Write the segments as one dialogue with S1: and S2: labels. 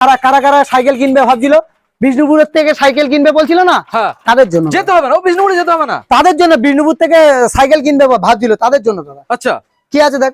S1: কারা কারা কারা সাইকেল কিনবে ভাবছিল? বিষ্ণুপুরের থেকে সাইকেল কিনবে বলছিল না?
S2: হ্যাঁ।
S1: তাদের জন্য।
S2: যেতে হবে না বিষ্ণুপুরে যেতে হবে না।
S1: তাদের জন্য বিষ্ণুপুর থেকে সাইকেল কিনবে ভাবছিল তাদের জন্য দাদা
S2: আচ্ছা।
S1: কি আছে দেখ?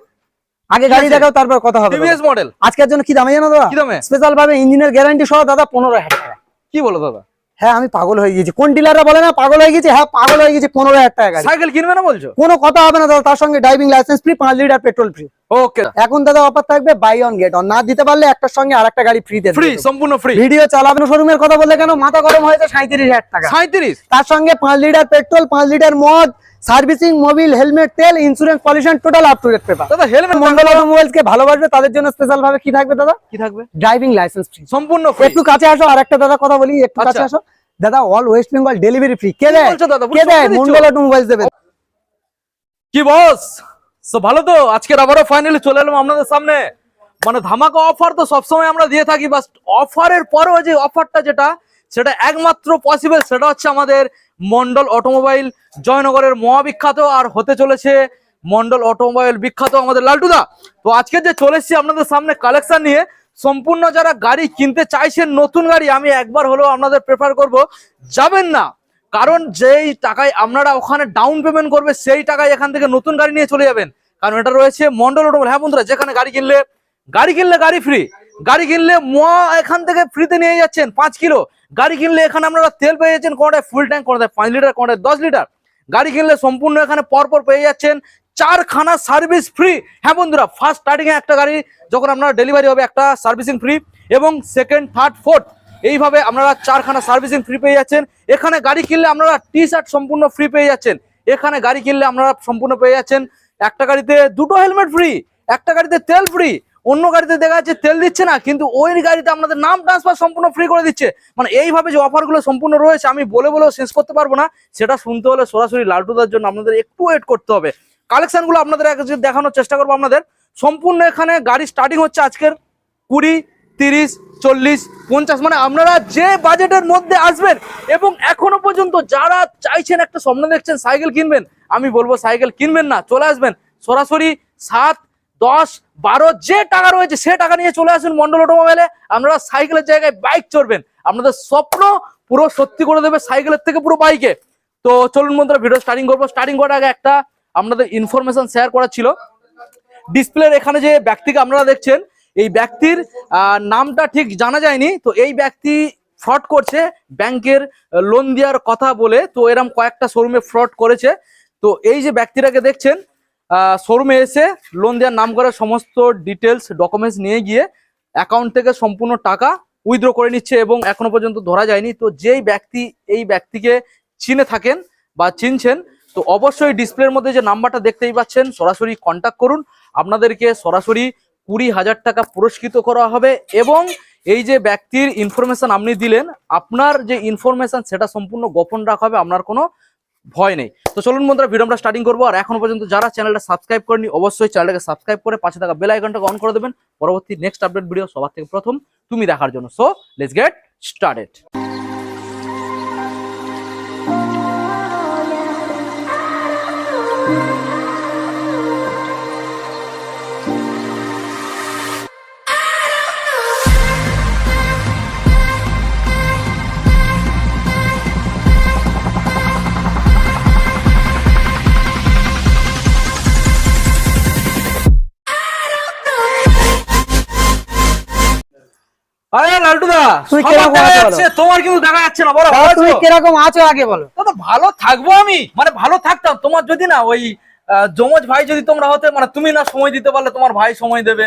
S1: আগে গাড়ি? দেখাও তারপর কথা হবে
S2: টিভিএস মডেল
S1: আজকের জন্য কি দামে জানো দাদা?
S2: কি দামে?
S1: স্পেশাল ভাবে ইঞ্জিনের গ্যারান্টি সহ দাদা পনেরো হাজার টাকা।
S2: কি বলো দাদা?
S1: হ্যাঁ আমি পাগল হয়ে গেছি। কোন ডিলাররা বলে না পাগল হয়ে গেছে? হ্যাঁ পাগল হয়ে গেছে পনেরো হাজার টাকা গাড়ি।
S2: সাইকেল কিনবে না বলছো?
S1: কোনো কথা হবে না দাদা তার সঙ্গে ড্রাইভিং লাইসেন্স ফ্রি পাঁচ লিটার পেট্রোল ফ্রি
S2: ওকে
S1: এখন দাদা অফার থাকবে বাই অন গেট অন না দিতে পারলে একটার সঙ্গে আরেকটা গাড়ি ফ্রি দেবে।
S2: ফ্রি সম্পূর্ণ ফ্রি
S1: ভিডিও চালাবেন শোরুমের কথা বললে কেন? মাথা গরম হয়েছে সাঁত্রিশ হাজার টাকা।
S2: সাঁত্রিশ
S1: তার সঙ্গে পাঁচ লিটার পেট্রোল পাঁচ লিটার মদ সার্ভিসিং মোবিল হেলমেট তেল insurance pollution total up to date paper
S2: দাদা হেলমেট
S1: মন্ডল অটোমোবাইলস কে ভালোবাসবে তাদের জন্য স্পেশাল ভাবে কি থাকবে দাদা?
S2: কি থাকবে?
S1: ড্রাইভিং লাইসেন্স ফ্রি
S2: সম্পূর্ণ ফ্রি
S1: একটু কাছে আসো আর একটা দাদা কথা বলি একটু কাছে
S2: আচ্ছা।
S1: আসো। দাদা all West Bengal delivery free কে দেয়? কে দেয়? মন্ডল অটোমোবাইলস দেবে।
S2: কি বস? তো ভালো তো? আজকের আবারও ফাইনালি চলে এলাম আপনাদের সামনে। মানে ধামাকা অফার তো সবসময় আমরা দিয়ে থাকি বাস অফারের পরেও যে অফারটা যেটা, সেটা একমাত্র পসিবল সেটা হচ্ছে আমাদের মন্ডল অটোমোবাইল জয়নগরের মহাবিখ্যাত আর হতে চলেছে মন্ডল অটোমোবাইল বিখ্যাত আমাদের লালটুদা। তো আজকে যে চলে আপনাদের সামনে কালেকশন নিয়ে, সম্পূর্ণ যারা গাড়ি কিনতে চাইছেন, নতুন গাড়ি, আমি একবার হলেও আপনাদের প্রেফার করব। যাবেন না। কারণ যেই টাকায় আপনারা ওখানে ডাউন পেমেন্ট করবে, সেই টাকায় এখান থেকে নতুন গাড়ি নিয়ে চলে যাবেন। কারণ এটা রয়েছে মন্ডল অটোমোবাইল হ্যাঁ বন্ধুরা, যেখানে গাড়ি কিনলে গাড়ি কিনলে গাড়ি ফ্রি গাড়ি কিনলে মোয়া এখান থেকে ফ্রিতে নিয়ে যাচ্ছেন, পাঁচ কিলো। গাড়ি কিনলে এখানে আপনারা তেল পেয়ে যাচ্ছেন, কোনটায় ফুল ট্যাঙ্ক কোনটায় পাঁচ লিটার কোনটায় দশ লিটার গাড়ি কিনলে সম্পূর্ণ এখানে পরপর পেয়ে যাচ্ছেন, চারখানা সার্ভিস ফ্রি হ্যাঁ বন্ধুরা ফার্স্ট স্টার্টিং এ একটা গাড়ি, যখন আপনারা ডেলিভারি হবে, একটা সার্ভিসিং ফ্রি এবং সেকেন্ড থার্ড ফোর্থ এইভাবে আপনারা চারখানা সার্ভিসিং ফ্রি পেয়ে যাচ্ছেন। এখানে গাড়ি কিনলে আপনারা টি শার্ট সম্পূর্ণ ফ্রি পেয়ে যাচ্ছেন। এখানে গাড়ি কিনলে আপনারা সম্পূর্ণ পেয়ে যাচ্ছেন। একটা গাড়িতে দুটো হেলমেট ফ্রি একটা গাড়িতে তেল ফ্রি অন্য গাড়িতে দেখা যাচ্ছে তেল দিচ্ছে না, কিন্তু ওই গাড়িতে আপনাদের নাম ট্রান্সফার সম্পূর্ণ ফ্রি করে দিচ্ছে। মানে এইভাবে যে অফারগুলো সম্পূর্ণ রয়েছে, আমি বলে বলেও শেষ করতে পারব না। সেটা শুনতে হলে সরাসরি লালটুদার জন্য আপনাদের একটু ওয়েট করতে হবে। কালেকশনগুলো আপনাদের দেখানোর চেষ্টা করব আপনাদের। সম্পূর্ণ এখানে গাড়ি স্টার্টিং হচ্ছে আজকের কুড়ি, তিরিশ চল্লিশ, পঞ্চাশ মানে আপনারা যে বাজেটের মধ্যে আসবেন এবং এখনও পর্যন্ত যারা চাইছেন একটা স্বপ্ন দেখছেন, সাইকেল কিনবেন, আমি বলব সাইকেল কিনবেন না, চলে আসবেন। সরাসরি সাত, দশ, বারো, যে টাকা রয়েছে সে টাকা নিয়ে চলে আসুন মন্ডল অটোমোবাইলে। আপনারা সাইকেলের জায়গায় বাইক চড়বেন। আপনাদের স্বপ্ন পুরো সত্যি করে দেবে সাইকেলের থেকে পুরো বাইকে। তো চলুন বন্ধুরা ভিডিও স্টার্টিং করব। স্টার্টিং করার আগে একটা আপনাদের ইনফরমেশন শেয়ার করা ছিল। ডিসপ্লের এখানে যে ব্যক্তিকে আপনারা দেখছেন এই ব্যক্তির নামটা ঠিক জানা যায়নি, তো এই ব্যক্তি ফ্রড করছে ব্যাংকের লোন দেওয়ার কথা বলে, তো এরম কয়েকটা শোরুমে ফ্রড করেছে। তো এই যে ব্যক্তিটাকে দেখছেন শোরুমে এসে লোন দেওয়ার নাম করে সমস্ত ডিটেলস ডকুমেন্টস নিয়ে গিয়ে অ্যাকাউন্ট থেকে সম্পূর্ণ টাকা উইথড্র করে নিচ্ছে এবং এখনও পর্যন্ত ধরা যায়নি। তো যেই ব্যক্তি এই ব্যক্তিকে চিনে থাকেন বা চিনছেন, তো অবশ্যই ডিসপ্লের মধ্যে যে নাম্বারটা দেখতেই পাচ্ছেন, সরাসরি কন্ট্যাক্ট করুন। আপনাদেরকে সরাসরি কুড়ি হাজার টাকা পুরস্কৃত করা হবে এবং এই যে ব্যক্তির ইনফরমেশন আপনি দিলেন, আপনার যে ইনফরমেশন সেটা সম্পূর্ণ গোপন রাখা হবে, আপনার কোনো ভয় নেই। তো চলুন বন্ধুরা ভিডিওটা স্টার্টিং করব। আর এখনও পর্যন্ত যারা চ্যানেলটা সাবস্ক্রাইব করেনি অবশ্যই চ্যানেলটাকে সাবস্ক্রাইব করে পাশে থাকা বেল আইকনটাকে অন করে দেবেন। পরবর্তী নেক্সট আপডেট ভিডিও সবার থেকে প্রথম তুমি দেখার জন্য। সো লেটস গেট স্টার্টেড লালটুদা
S1: কীরকম আছো
S2: তোমার কিন্তু দেখা যাচ্ছে না বলো
S1: তুমি কীরকম আছো আগে বলো।
S2: দাদা ভালো থাকব আমি মানে ভালো থাকতাম। তোমার যদি না ওই যমজ ভাই যদি তোমরা হতে মানে তুমি না সময় দিতে পারলে তোমার ভাই সময় দেবে।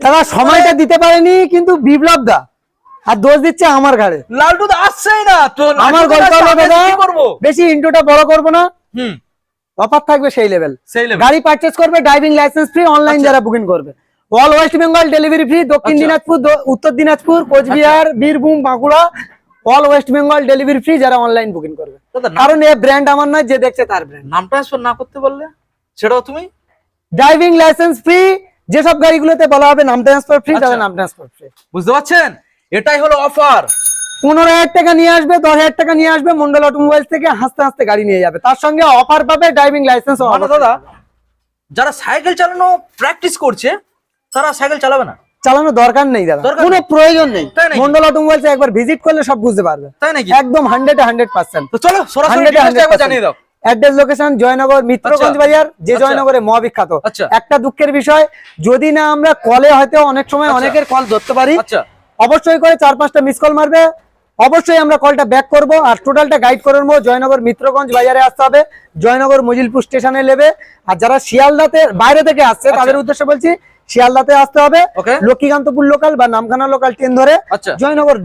S1: দাদা সময়টা দিতে পারেনি কিন্তু বিপ্লব দা আর দোষ দিচ্ছে আমার ঘাড়ে।
S2: লালটু তো আসছেই না তো
S1: আমার গল্প বেশি ইন্টুটা বড় করব না।
S2: হুম।
S1: অফার থাকবে সেই লেভেল
S2: সেই level।
S1: গাড়ি পারচেস করবে ড্রাইভিং লাইসেন্স ফ্রি অনলাইন। যারা বুকিং করবে। All West Bengal delivery free Dakshin
S2: আচ্ছা।
S1: Dinajpur Uttar Dinajpur Coochbehar Birbhum Bankura all West Bengal delivery free যারা অনলাইন বুকিং করবে। কারণ এ ব্র্যান্ড আমার নয় যে দেখছে তার ব্র্যান্ড
S2: নাম ট্রান্সফার না করতে বললে সেটাও তুমি।
S1: ড্রাইভিং লাইসেন্স ফ্রি যেসব গাড়িগুলোতে বলা হবে নাম ট্রান্সফার ফ্রি তাদের
S2: আচ্ছা।
S1: নাম ট্রান্সফার ফ্রি
S2: বুঝতে পারছেন? এটাই হলো অফার
S1: পনেরো হাজার টাকা নিয়ে আসবে দশ হাজার টাকা নিয়ে আসবে মন্ডল অটোমোবাইলস থেকে হাসতে হাসতে গাড়ি নিয়ে যাবে। তার সঙ্গে অফার পাবে ড্রাইভিং লাইসেন্স
S2: মানে দাদা যারা সাইকেল চালানো প্র্যাকটিস করছে তারা সাইকেল চালাবে না।
S1: চালানোর দরকার নেই দাদা। কোনো প্রয়োজন নেই? মন্ডল অটোমোবাইলস একবার ভিজিট করলে সব বুঝতে পারবে।
S2: তাই নাকি?
S1: একদম হান্ড্রেড হান্ড্রেড পার্সেন্ট
S2: তো চলো সরাসরি একবার জানিয়ে দাও।
S1: অ্যাড্রেস লোকেশন জয়নগর মিত্রগঞ্জ
S2: আচ্ছা।
S1: বাজার যে
S2: আচ্ছা।
S1: জয়নগরে মহাবিখ্যাত।
S2: আচ্ছা।
S1: একটা দুঃখের বিষয় যদি না আমরা কলে হয়তো অনেক সময়। অনেকের কল ধরতে পারি। অবশ্যই করে চার পাঁচটা মিস কল মারবে। অবশ্যই আমরা কলটা ব্যাক করব আর টোটালটা গাইড করে নেব। জয়নগর মিত্রগঞ্জ বাজারে আসতে হবে। জয়নগর মজিলপুর স্টেশনে নেবে। আর যারা শিয়ালদাতে বাইরে থেকে আসছে। তাদের উদ্দেশ্যে বলছি শিয়ালদাতে আসতে হবে। লক্ষ্মীকান্তপুর লোকাল বা নামখানা লোকাল ট্রেন ধরে।
S2: আচ্ছা।
S1: জয়নগর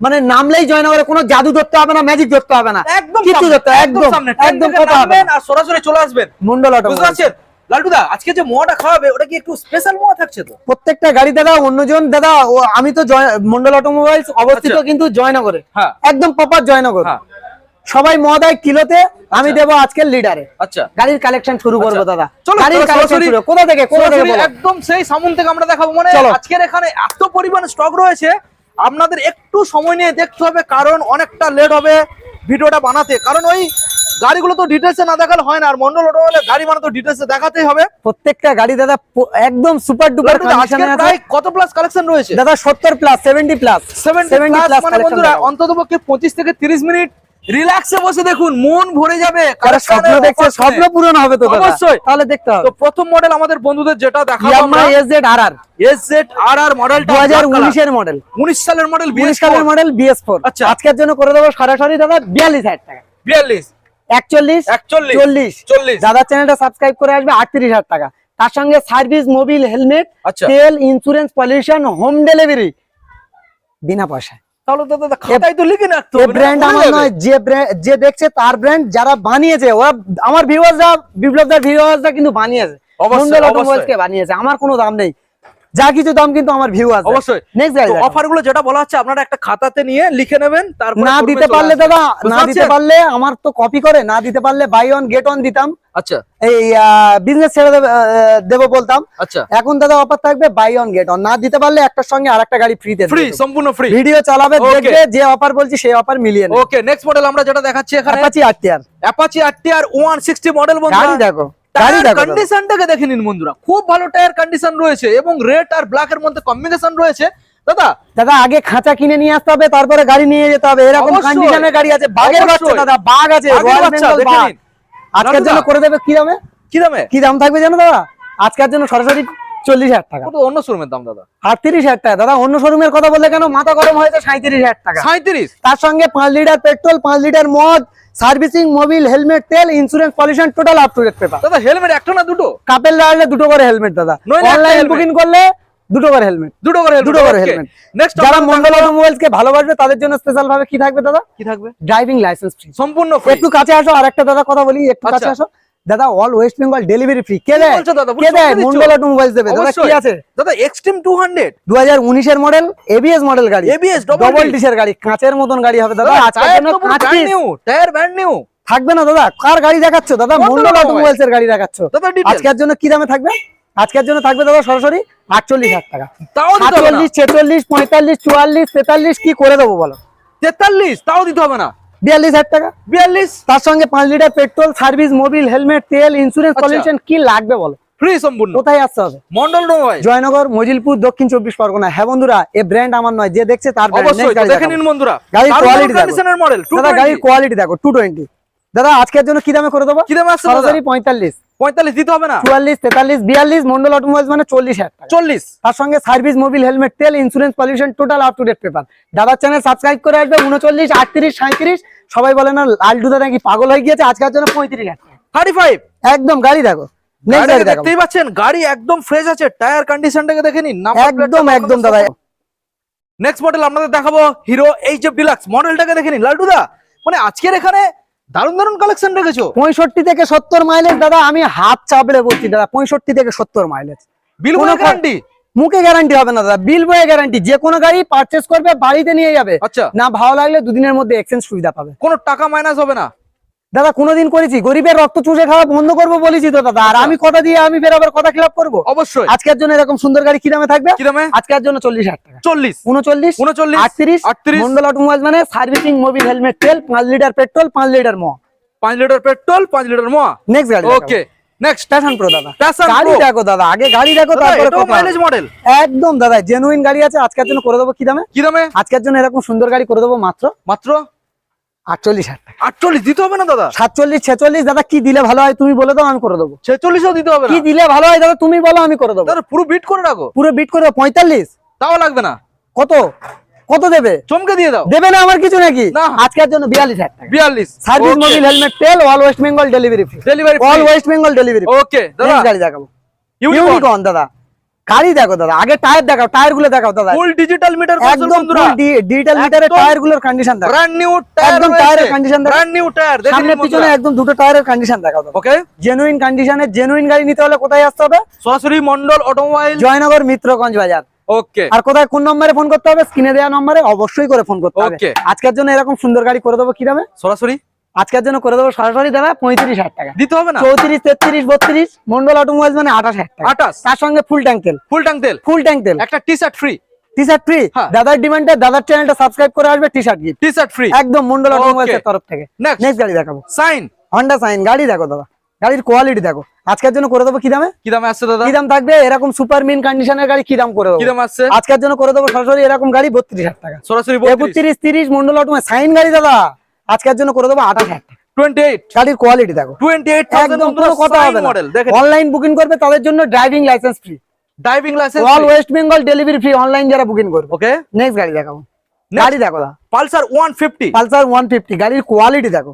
S1: মানে নামলেই জয়নগরে কোনো জাদু ধরতে হবে না ম্যাজিক ধরতে হবে না।
S2: একদম
S1: কিছু ধরতে
S2: একদম
S1: একদম কথা হবে
S2: আর সরাসরি চলে আসবেন।
S1: মন্ডল
S2: অটো
S1: বুঝতে
S2: পারছেন? লালটুদা আজকে যে মোয়াটা খাওয়াবে ওটা কি একটু স্পেশাল মোয়া থাকছে তো?
S1: প্রত্যেকটা গাড়ি দাদা অন্যজন দাদা ও আমি তো জয়- মন্ডল অটোমোবাইলস অবস্থিত
S2: আচ্ছা।
S1: কিন্তু জয়নগরে।
S2: হ্যাঁ।
S1: একদম প্রপার জয়নগর।
S2: হ্যাঁ।
S1: সবাই মদায় কিলোতে আমি দেবো আজকের লিডারে।
S2: আচ্ছা।
S1: গাড়ির কালেকশন শুরু করব
S2: আচ্ছা।
S1: দাদা গাড়ির কালেকশন শুরু কোথা থেকে কোথা থেকে
S2: একদম সেই সামুন থেকে আমরা দেখাবো। মানে আজকের এখানে এত পরিমাণ স্টক রয়েছে। আপনাদের একটু সময় নিয়ে দেখতে হবে কারণ অনেকটা লেট হবে ভিডিওটা বানাতে। কারণ ওই গাড়িগুলো তো ডিটেলসে না দেখালে হয় না আর মন্ডল অটো হলে গাড়ি বানাতে ডিটেলসে দেখাতেই হবে।
S1: প্রত্যেকটা গাড়ি দাদা একদম সুপার ডুপার
S2: প্রায় কত প্লাস কালেকশন রয়েছে?
S1: দাদা সত্তর প্লাস সেভেন্টি প্লাস
S2: 70 plus মানে বন্ধুরা অন্তত পক্ষে পঁচিশ থেকে তিরিশ মিনিট রিল্যাক্সে বসে দেখুন মন ভরে যাবে।
S1: স্বপ্ন দেখছে স্বপ্ন পূরণ হবে তো
S2: অবশ্যই।
S1: তাহলে দেখতে
S2: তো
S1: হবে
S2: প্রথম মডেল আমাদের বন্ধুদের যেটা দেখাবো আমরা।
S1: এসজেড আর আর
S2: এসজেড আর আর মডেলটা
S1: দু হাজার উনিশের মডেল
S2: 19 সালের মডেল
S1: সালের মডেল
S2: আচ্ছা।
S1: আজকের জন্য করে দেবো সরাসরি দাদা টাকা।
S2: 42
S1: একচল্লিশ
S2: 41
S1: চল্লিশ।
S2: 40
S1: দাদার চ্যানেলটা সাবস্ক্রাইব করে আসবে আটত্রিশ হাজার টাকা। তার সঙ্গে সার্ভিস মোবিল হেলমেট। তেল ইন্স্যুরেন্স পলিউশন হোম ডেলিভারি বিনা পয়সায়।
S2: তাহলে তো দাদা খাতায় তো লিখে রাখতে
S1: এই ব্র্যান্ড
S2: না,
S1: আমার
S2: কোন
S1: নয় যে দেখছে তার ব্র্যান্ড যারা বানিয়েছে ওরা আমার ভিউয়ার্সরা বিপ্লবদার ভিউয়ার্সরা কিন্তু বানিয়েছে।
S2: অবশ্যই, অবশ্যই।
S1: বানিয়েছে আমার কোনো দাম নেই। যা কিছু দাম কিন্তু আমার ভিউয়ার্স
S2: অবশ্যই।
S1: নেক্সট
S2: অফারগুলো যেটা বলা হচ্ছে আপনারা একটা খাতাতে নিয়ে লিখে নেবেন তারপর
S1: না দিতে পারলে দাদা না দিতে পারলে আমার তো কপি করে না দিতে পারলে বাই অন গেট অন দিতাম।
S2: আচ্ছা।
S1: এই বিজনেস ছেড়ে দেবে, বলতাম।
S2: আচ্ছা।
S1: এখন দাদা অফার থাকবে বাই অন গেট অন না দিতে পারলে একটার সঙ্গে আরেকটা গাড়ি ফ্রিতে
S2: ফ্রি সম্পূর্ণ ফ্রি
S1: ভিডিও চালাবে. দেখবে যে অফার বলছি সেই অফার মিলিয়ে
S2: ওকে নেক্সট মডেল আমরা যেটা দেখাচ্ছি এখানে
S1: Apache RTR
S2: Apache RTR 160 model
S1: গাড়ি দেখো।
S2: টায়ার কন্ডিশনটাকে দেখে নিন বন্ধুরা। খুব ভালো টায়ার কন্ডিশন রয়েছে এবং রেড আর ব্ল্যাক এর মধ্যে কম্বিনেশন রয়েছে। দাদা
S1: দাদা আগে খাঁচা কিনে নিয়ে আসতে হবে তারপরে গাড়ি নিয়ে যেতে হবে। এরকম কন্ডিশনের গাড়ি আছে। বাঘের বাচ্চা দাদা বাঘ আছে। আজকের জন্য করে দেবে কি দামে?
S2: কি দামে?
S1: কি দাম থাকবে জানো দাদা? আজকের জন্য সরাসরি চল্লিশ হাজার টাকা।
S2: অন্য শোরুমের দাম দাদা।
S1: আটত্রিশ হাজার টাকা। দাদা অন্য শোরুমের কথা বললে কেন? মাথা গরম হয়েছে সাঁত্রিশ হাজার টাকা।
S2: 37
S1: তার সঙ্গে পাঁচ লিটার পেট্রোল পাঁচ লিটার মদ সার্ভিসিং মোবিল হেলমেট তেল insurance pollution total up to date paper
S2: দাদা হেলমেট একটা না দুটো?
S1: কাপেল লাগলে দুটো করে হেলমেট দাদা। অনলাইন বুকিং করলে দুটো করে হেলমেট।
S2: দুটো করে
S1: দুটো করে হেলমেট।
S2: নেক্সট
S1: যারা মন্ডল অটোমোবাইলস কে ভালোবাসবে তাদের জন্য স্পেশাল ভাবে কি থাকবে দাদা?
S2: কি থাকবে?
S1: ড্রাইভিং লাইসেন্স ফ্রি
S2: সম্পূর্ণ।
S1: একটু কাছে আসো আর একটা দাদা কথা বলি একটু কাছে
S2: আচ্ছা।
S1: আসো। দাদা all West Bengal delivery free কে দেয়?
S2: দাদা?
S1: কে দেয়? মন্ডল? অটোমোবাইলস দেবে। দাদা কি আছে?
S2: দাদা এক্সট্রিম 200
S1: দু হাজার উনিশের মডেল এবিএস মডেল গাড়ি।
S2: Double
S1: ডবল ডিসের গাড়ি কাঁচের মতন গাড়ি হবে দাদা। আজকের জন্য কাঁচ
S2: brand new tyre brand new
S1: থাকবে না দাদা কার গাড়ি দেখাচ্ছ দাদা?
S2: মন্ডল।
S1: অটোমোবাইলস এর গাড়ি দেখাচ্ছ। আজকের জন্য কি দামে থাকবে? আজকের জন্য থাকবে দাদা সরাসরি আটচল্লিশ হাজার টাকা।
S2: তাও দিতে হবে না।
S1: সাতচল্লিশ ছেচল্লিশ পঁয়তাল্লিশ চুয়াল্লিশ তেতাল্লিশ কি করে দেবো বলো?
S2: 43 তাও দিতে হবে না।
S1: বিয়াল্লিশ হাজার টাকা।
S2: 42
S1: তার সঙ্গে পাঁচ litre petrol service mobil helmet তেল ইন্স্যুরেন্স
S2: আচ্ছা।
S1: পলিউশন কি লাগবে বলো?
S2: ফ্রি সম্পূর্ণ।
S1: কোথায় আসতে হবে?
S2: মন্ডল
S1: জয়নগর মজিলপুর দক্ষিণ চব্বিশ পরগনা। হ্যাঁ বন্ধুরা এই ব্র্যান্ড আমার নয়। যে দেখছে তার
S2: দেখো।
S1: গাড়ির কোয়ালিটি দেখো। টু টোয়েন্টি দাদা আজকের জন্য কি দামে করে দেবো?
S2: কি দামে আসছে
S1: সরাসরি পঁয়তাল্লিশ।
S2: 45 দিতে হবে না?
S1: চুয়াল্লিশ তেতাল্লিশ বিয়াল্লিশ মন্ডল অটোমোবাইলস মানে চল্লিশ হাজার
S2: 40
S1: তার সঙ্গে সার্ভিস মোবিল হেলমেট তেল insurance pollution total up to date paper দাদার চ্যানেল সাবস্ক্রাইব করে আসবে উনচল্লিশ আটত্রিশ সাঁত্রিশ সবাই বলে না লালটুদা নাকি পাগল হয়ে গিয়েছে আজকের জন্য পঁয়ত্রিশ হাজার টাকা।
S2: 35
S1: একদম গাড়ি দেখো।
S2: দেখতেই পাচ্ছেন গাড়ি একদম ফ্রেশ আছে টায়ার কন্ডিশনটাকে দেখে নিন
S1: একদম একদম দাদা।
S2: নেক্সট মডেল আপনাদের দেখাবো হিরো এইচ এফ ডিলাক্স মডেলটাকে দেখে নিন লালটুদা মানে আজকের এখানে দারুণ দারুণ কালেকশন রেখেছো।
S1: পঁয়ষট্টি থেকে সত্তর মাইলেজ দাদা আমি হাত চাপড়ে বলছি দাদা পঁয়ষট্টি থেকে সত্তর মাইলেজ
S2: বিল
S1: কোনো
S2: গ্যারান্টি
S1: মুখে গ্যারান্টি হবে না দাদা বিল বয়ে গ্যারান্টি যে কোনো গাড়ি পারচেস করবে বাড়িতে নিয়ে যাবে।
S2: আচ্ছা।
S1: না ভালো লাগলে দুদিনের মধ্যে এক্সচেঞ্জ সুবিধা পাবে।
S2: কোনো টাকা মাইনাস হবে না?
S1: দাদা কোনোদিন করেছি। গরিবের রক্ত চুষে খাওয়া বন্ধ করব বলেছি তো দাদা। আর আমি কথা দিয়ে আমি ফের আবার কথা খিলাপ করব?
S2: অবশ্যই।
S1: আজকের জন্য এরকম সুন্দর গাড়ি কি দামে থাকবে?
S2: কি দামে?
S1: আজকের জন্য চল্লিশ হাজার টাকা।
S2: চল্লিশ।
S1: উনচল্লিশ
S2: উনচল্লিশ
S1: আটত্রিশ
S2: আটত্রিশ।
S1: মন্ডল অটোমোবাইল মানে সার্ভিসিং মোবিল হেলমেট তেল পাঁচ লিটার পেট্রোল পাঁচ লিটার ম
S2: পাঁচ লিটার পেট্রোল পাঁচ লিটার মোয়া।
S1: নেক্সট গাড়ি
S2: ওকে নেক্সট
S1: প্যাশন প্রো দাদা। গাড়ি দেখো দাদা। আগে গাড়ি দেখো তারপরে
S2: মাইলেজ মডেল
S1: একদম দাদা। জেনুইন গাড়ি আছে আজকের জন্য করে দেবো কি দামে?
S2: কি দামে?
S1: আজকের জন্য এরকম সুন্দর গাড়ি করে দেবো মাত্র।
S2: মাত্র?
S1: আটচল্লিশ হাজার টাকা।
S2: আটচল্লিশ দিতে হবে না দাদা?
S1: সাতচল্লিশ ছেচল্লিশ দাদা কি দিলে ভালো হয় তুমি বলে দাও আমি করে দেবো।
S2: ছেচল্লিশও দিতে হবে
S1: কি দিলে ভালো হয় দাদা তুমি বলো আমি করে দেবো।
S2: দাদা পুরো বিট করে রাখো।
S1: পুরো বিট করে পঁয়তাল্লিশ।
S2: তাও লাগবে না?
S1: কত? কত দেবে?
S2: চমকে দিয়ে দাও।
S1: দেবে না আমার কিছু নাকি?
S2: না।
S1: আজকের জন্য বিয়াল্লিশ হাজার টাকা।
S2: বিয়াল্লিশ।
S1: সার্ভিস মোবিল হেলমেট তেল all West Bengal delivery
S2: delivery
S1: all West Bengal delivery
S2: okay দাদা।
S1: গাড়ি দেখাবো।
S2: ইউনিকর্ন
S1: ইউনিকর্ন দাদা। গাড়ি দেখো দাদা আগে টায়ার দেখাও টায়ারগুলো দেখাও দাদা।
S2: ফুল ডিজিটাল মিটার
S1: একদম ডিজিটাল মিটারের টায়ারগুলোর কন্ডিশন দেখাও
S2: ব্র্যান্ড নিউ টায়ার
S1: একদম টায়ারের condition দেখো।
S2: ব্র্যান্ড নিউ টায়ার
S1: সামনে পিছনে একদম দুটো টায়ারের কন্ডিশন দেখাও দাদা।
S2: ওকে
S1: জেনুইন কন্ডিশনে জেনুইন গাড়ি নিতে হলে কোথায় আসতে হবে?
S2: সরাসরি মন্ডল অটোমোবাইল
S1: জয়নগর মিত্রগঞ্জ বাজার।
S2: ওকে
S1: আর কোথায় কোন নম্বরে ফোন করতে হবে? স্ক্রিনে দেওয়া নম্বরে অবশ্যই করে ফোন করতে হবে। আজকের জন্য এরকম সুন্দর গাড়ি করে দেবো কি দামে?
S2: সরাসরি?
S1: আজকের জন্য করে দেবো সরাসরি দাদা পঁয়ত্রিশ হাজার টাকা।
S2: দিতে হবে না?
S1: চৌত্রিশ তেত্রিশ বত্রিশ মন্ডল অটোমোবাইল মানে আঠাশ হাজার টাকা।
S2: আটাশ
S1: তার সঙ্গে ফুল ট্যাঙ্ক তেল।
S2: ফুল ট্যাঙ্ক তেল?
S1: ফুল ট্যাঙ্ক তেল।
S2: একটা T shirt free
S1: T shirt free. দাদার ডিমান্ডে দাদার চ্যানেলটা সাবস্ক্রাইব করে আসবে T shirt gift
S2: T shirt free
S1: একদম মন্ডল এর তরফ থেকে।
S2: নেক্সট
S1: নেক্সট গাড়ি দেখাবো।
S2: সাইন
S1: হন্ডা সাইন গাড়ি দেখো দাদা। গাড়ির কোয়ালিটি দেখো। আজকের জন্য করে দেবো কি দামে?
S2: কি দামে আসছে দাদা?
S1: কি দাম থাকবে? এরকম সুপার মিন কন্ডিশনের গাড়ি কি দাম করে দেবো?
S2: কি দাম আসছে?
S1: আজকের জন্য করে দেবো সরাসরি এরকম গাড়ি বত্রিশ হাজার টাকা।
S2: সরাসরি
S1: একত্রিশ তিরিশ মন্ডল অটোমোবাইল সাইন গাড়ি দাদা। আজকের জন্য করে দেবো আঠাশ হাজার গাড়ির কোয়ালিটি দেখো। কথা হবে অনলাইন বুকিং করবে তাদের জন্য driving licence free
S2: driving licence
S1: all West Bengal delivery free online যারা বুকিং করবে।
S2: ওকে
S1: নেক্সট গাড়ি দেখাবো। গাড়ি দেখো
S2: Pulsar one fifty
S1: Pulsar one fifty গাড়ির কোয়ালিটি দেখো।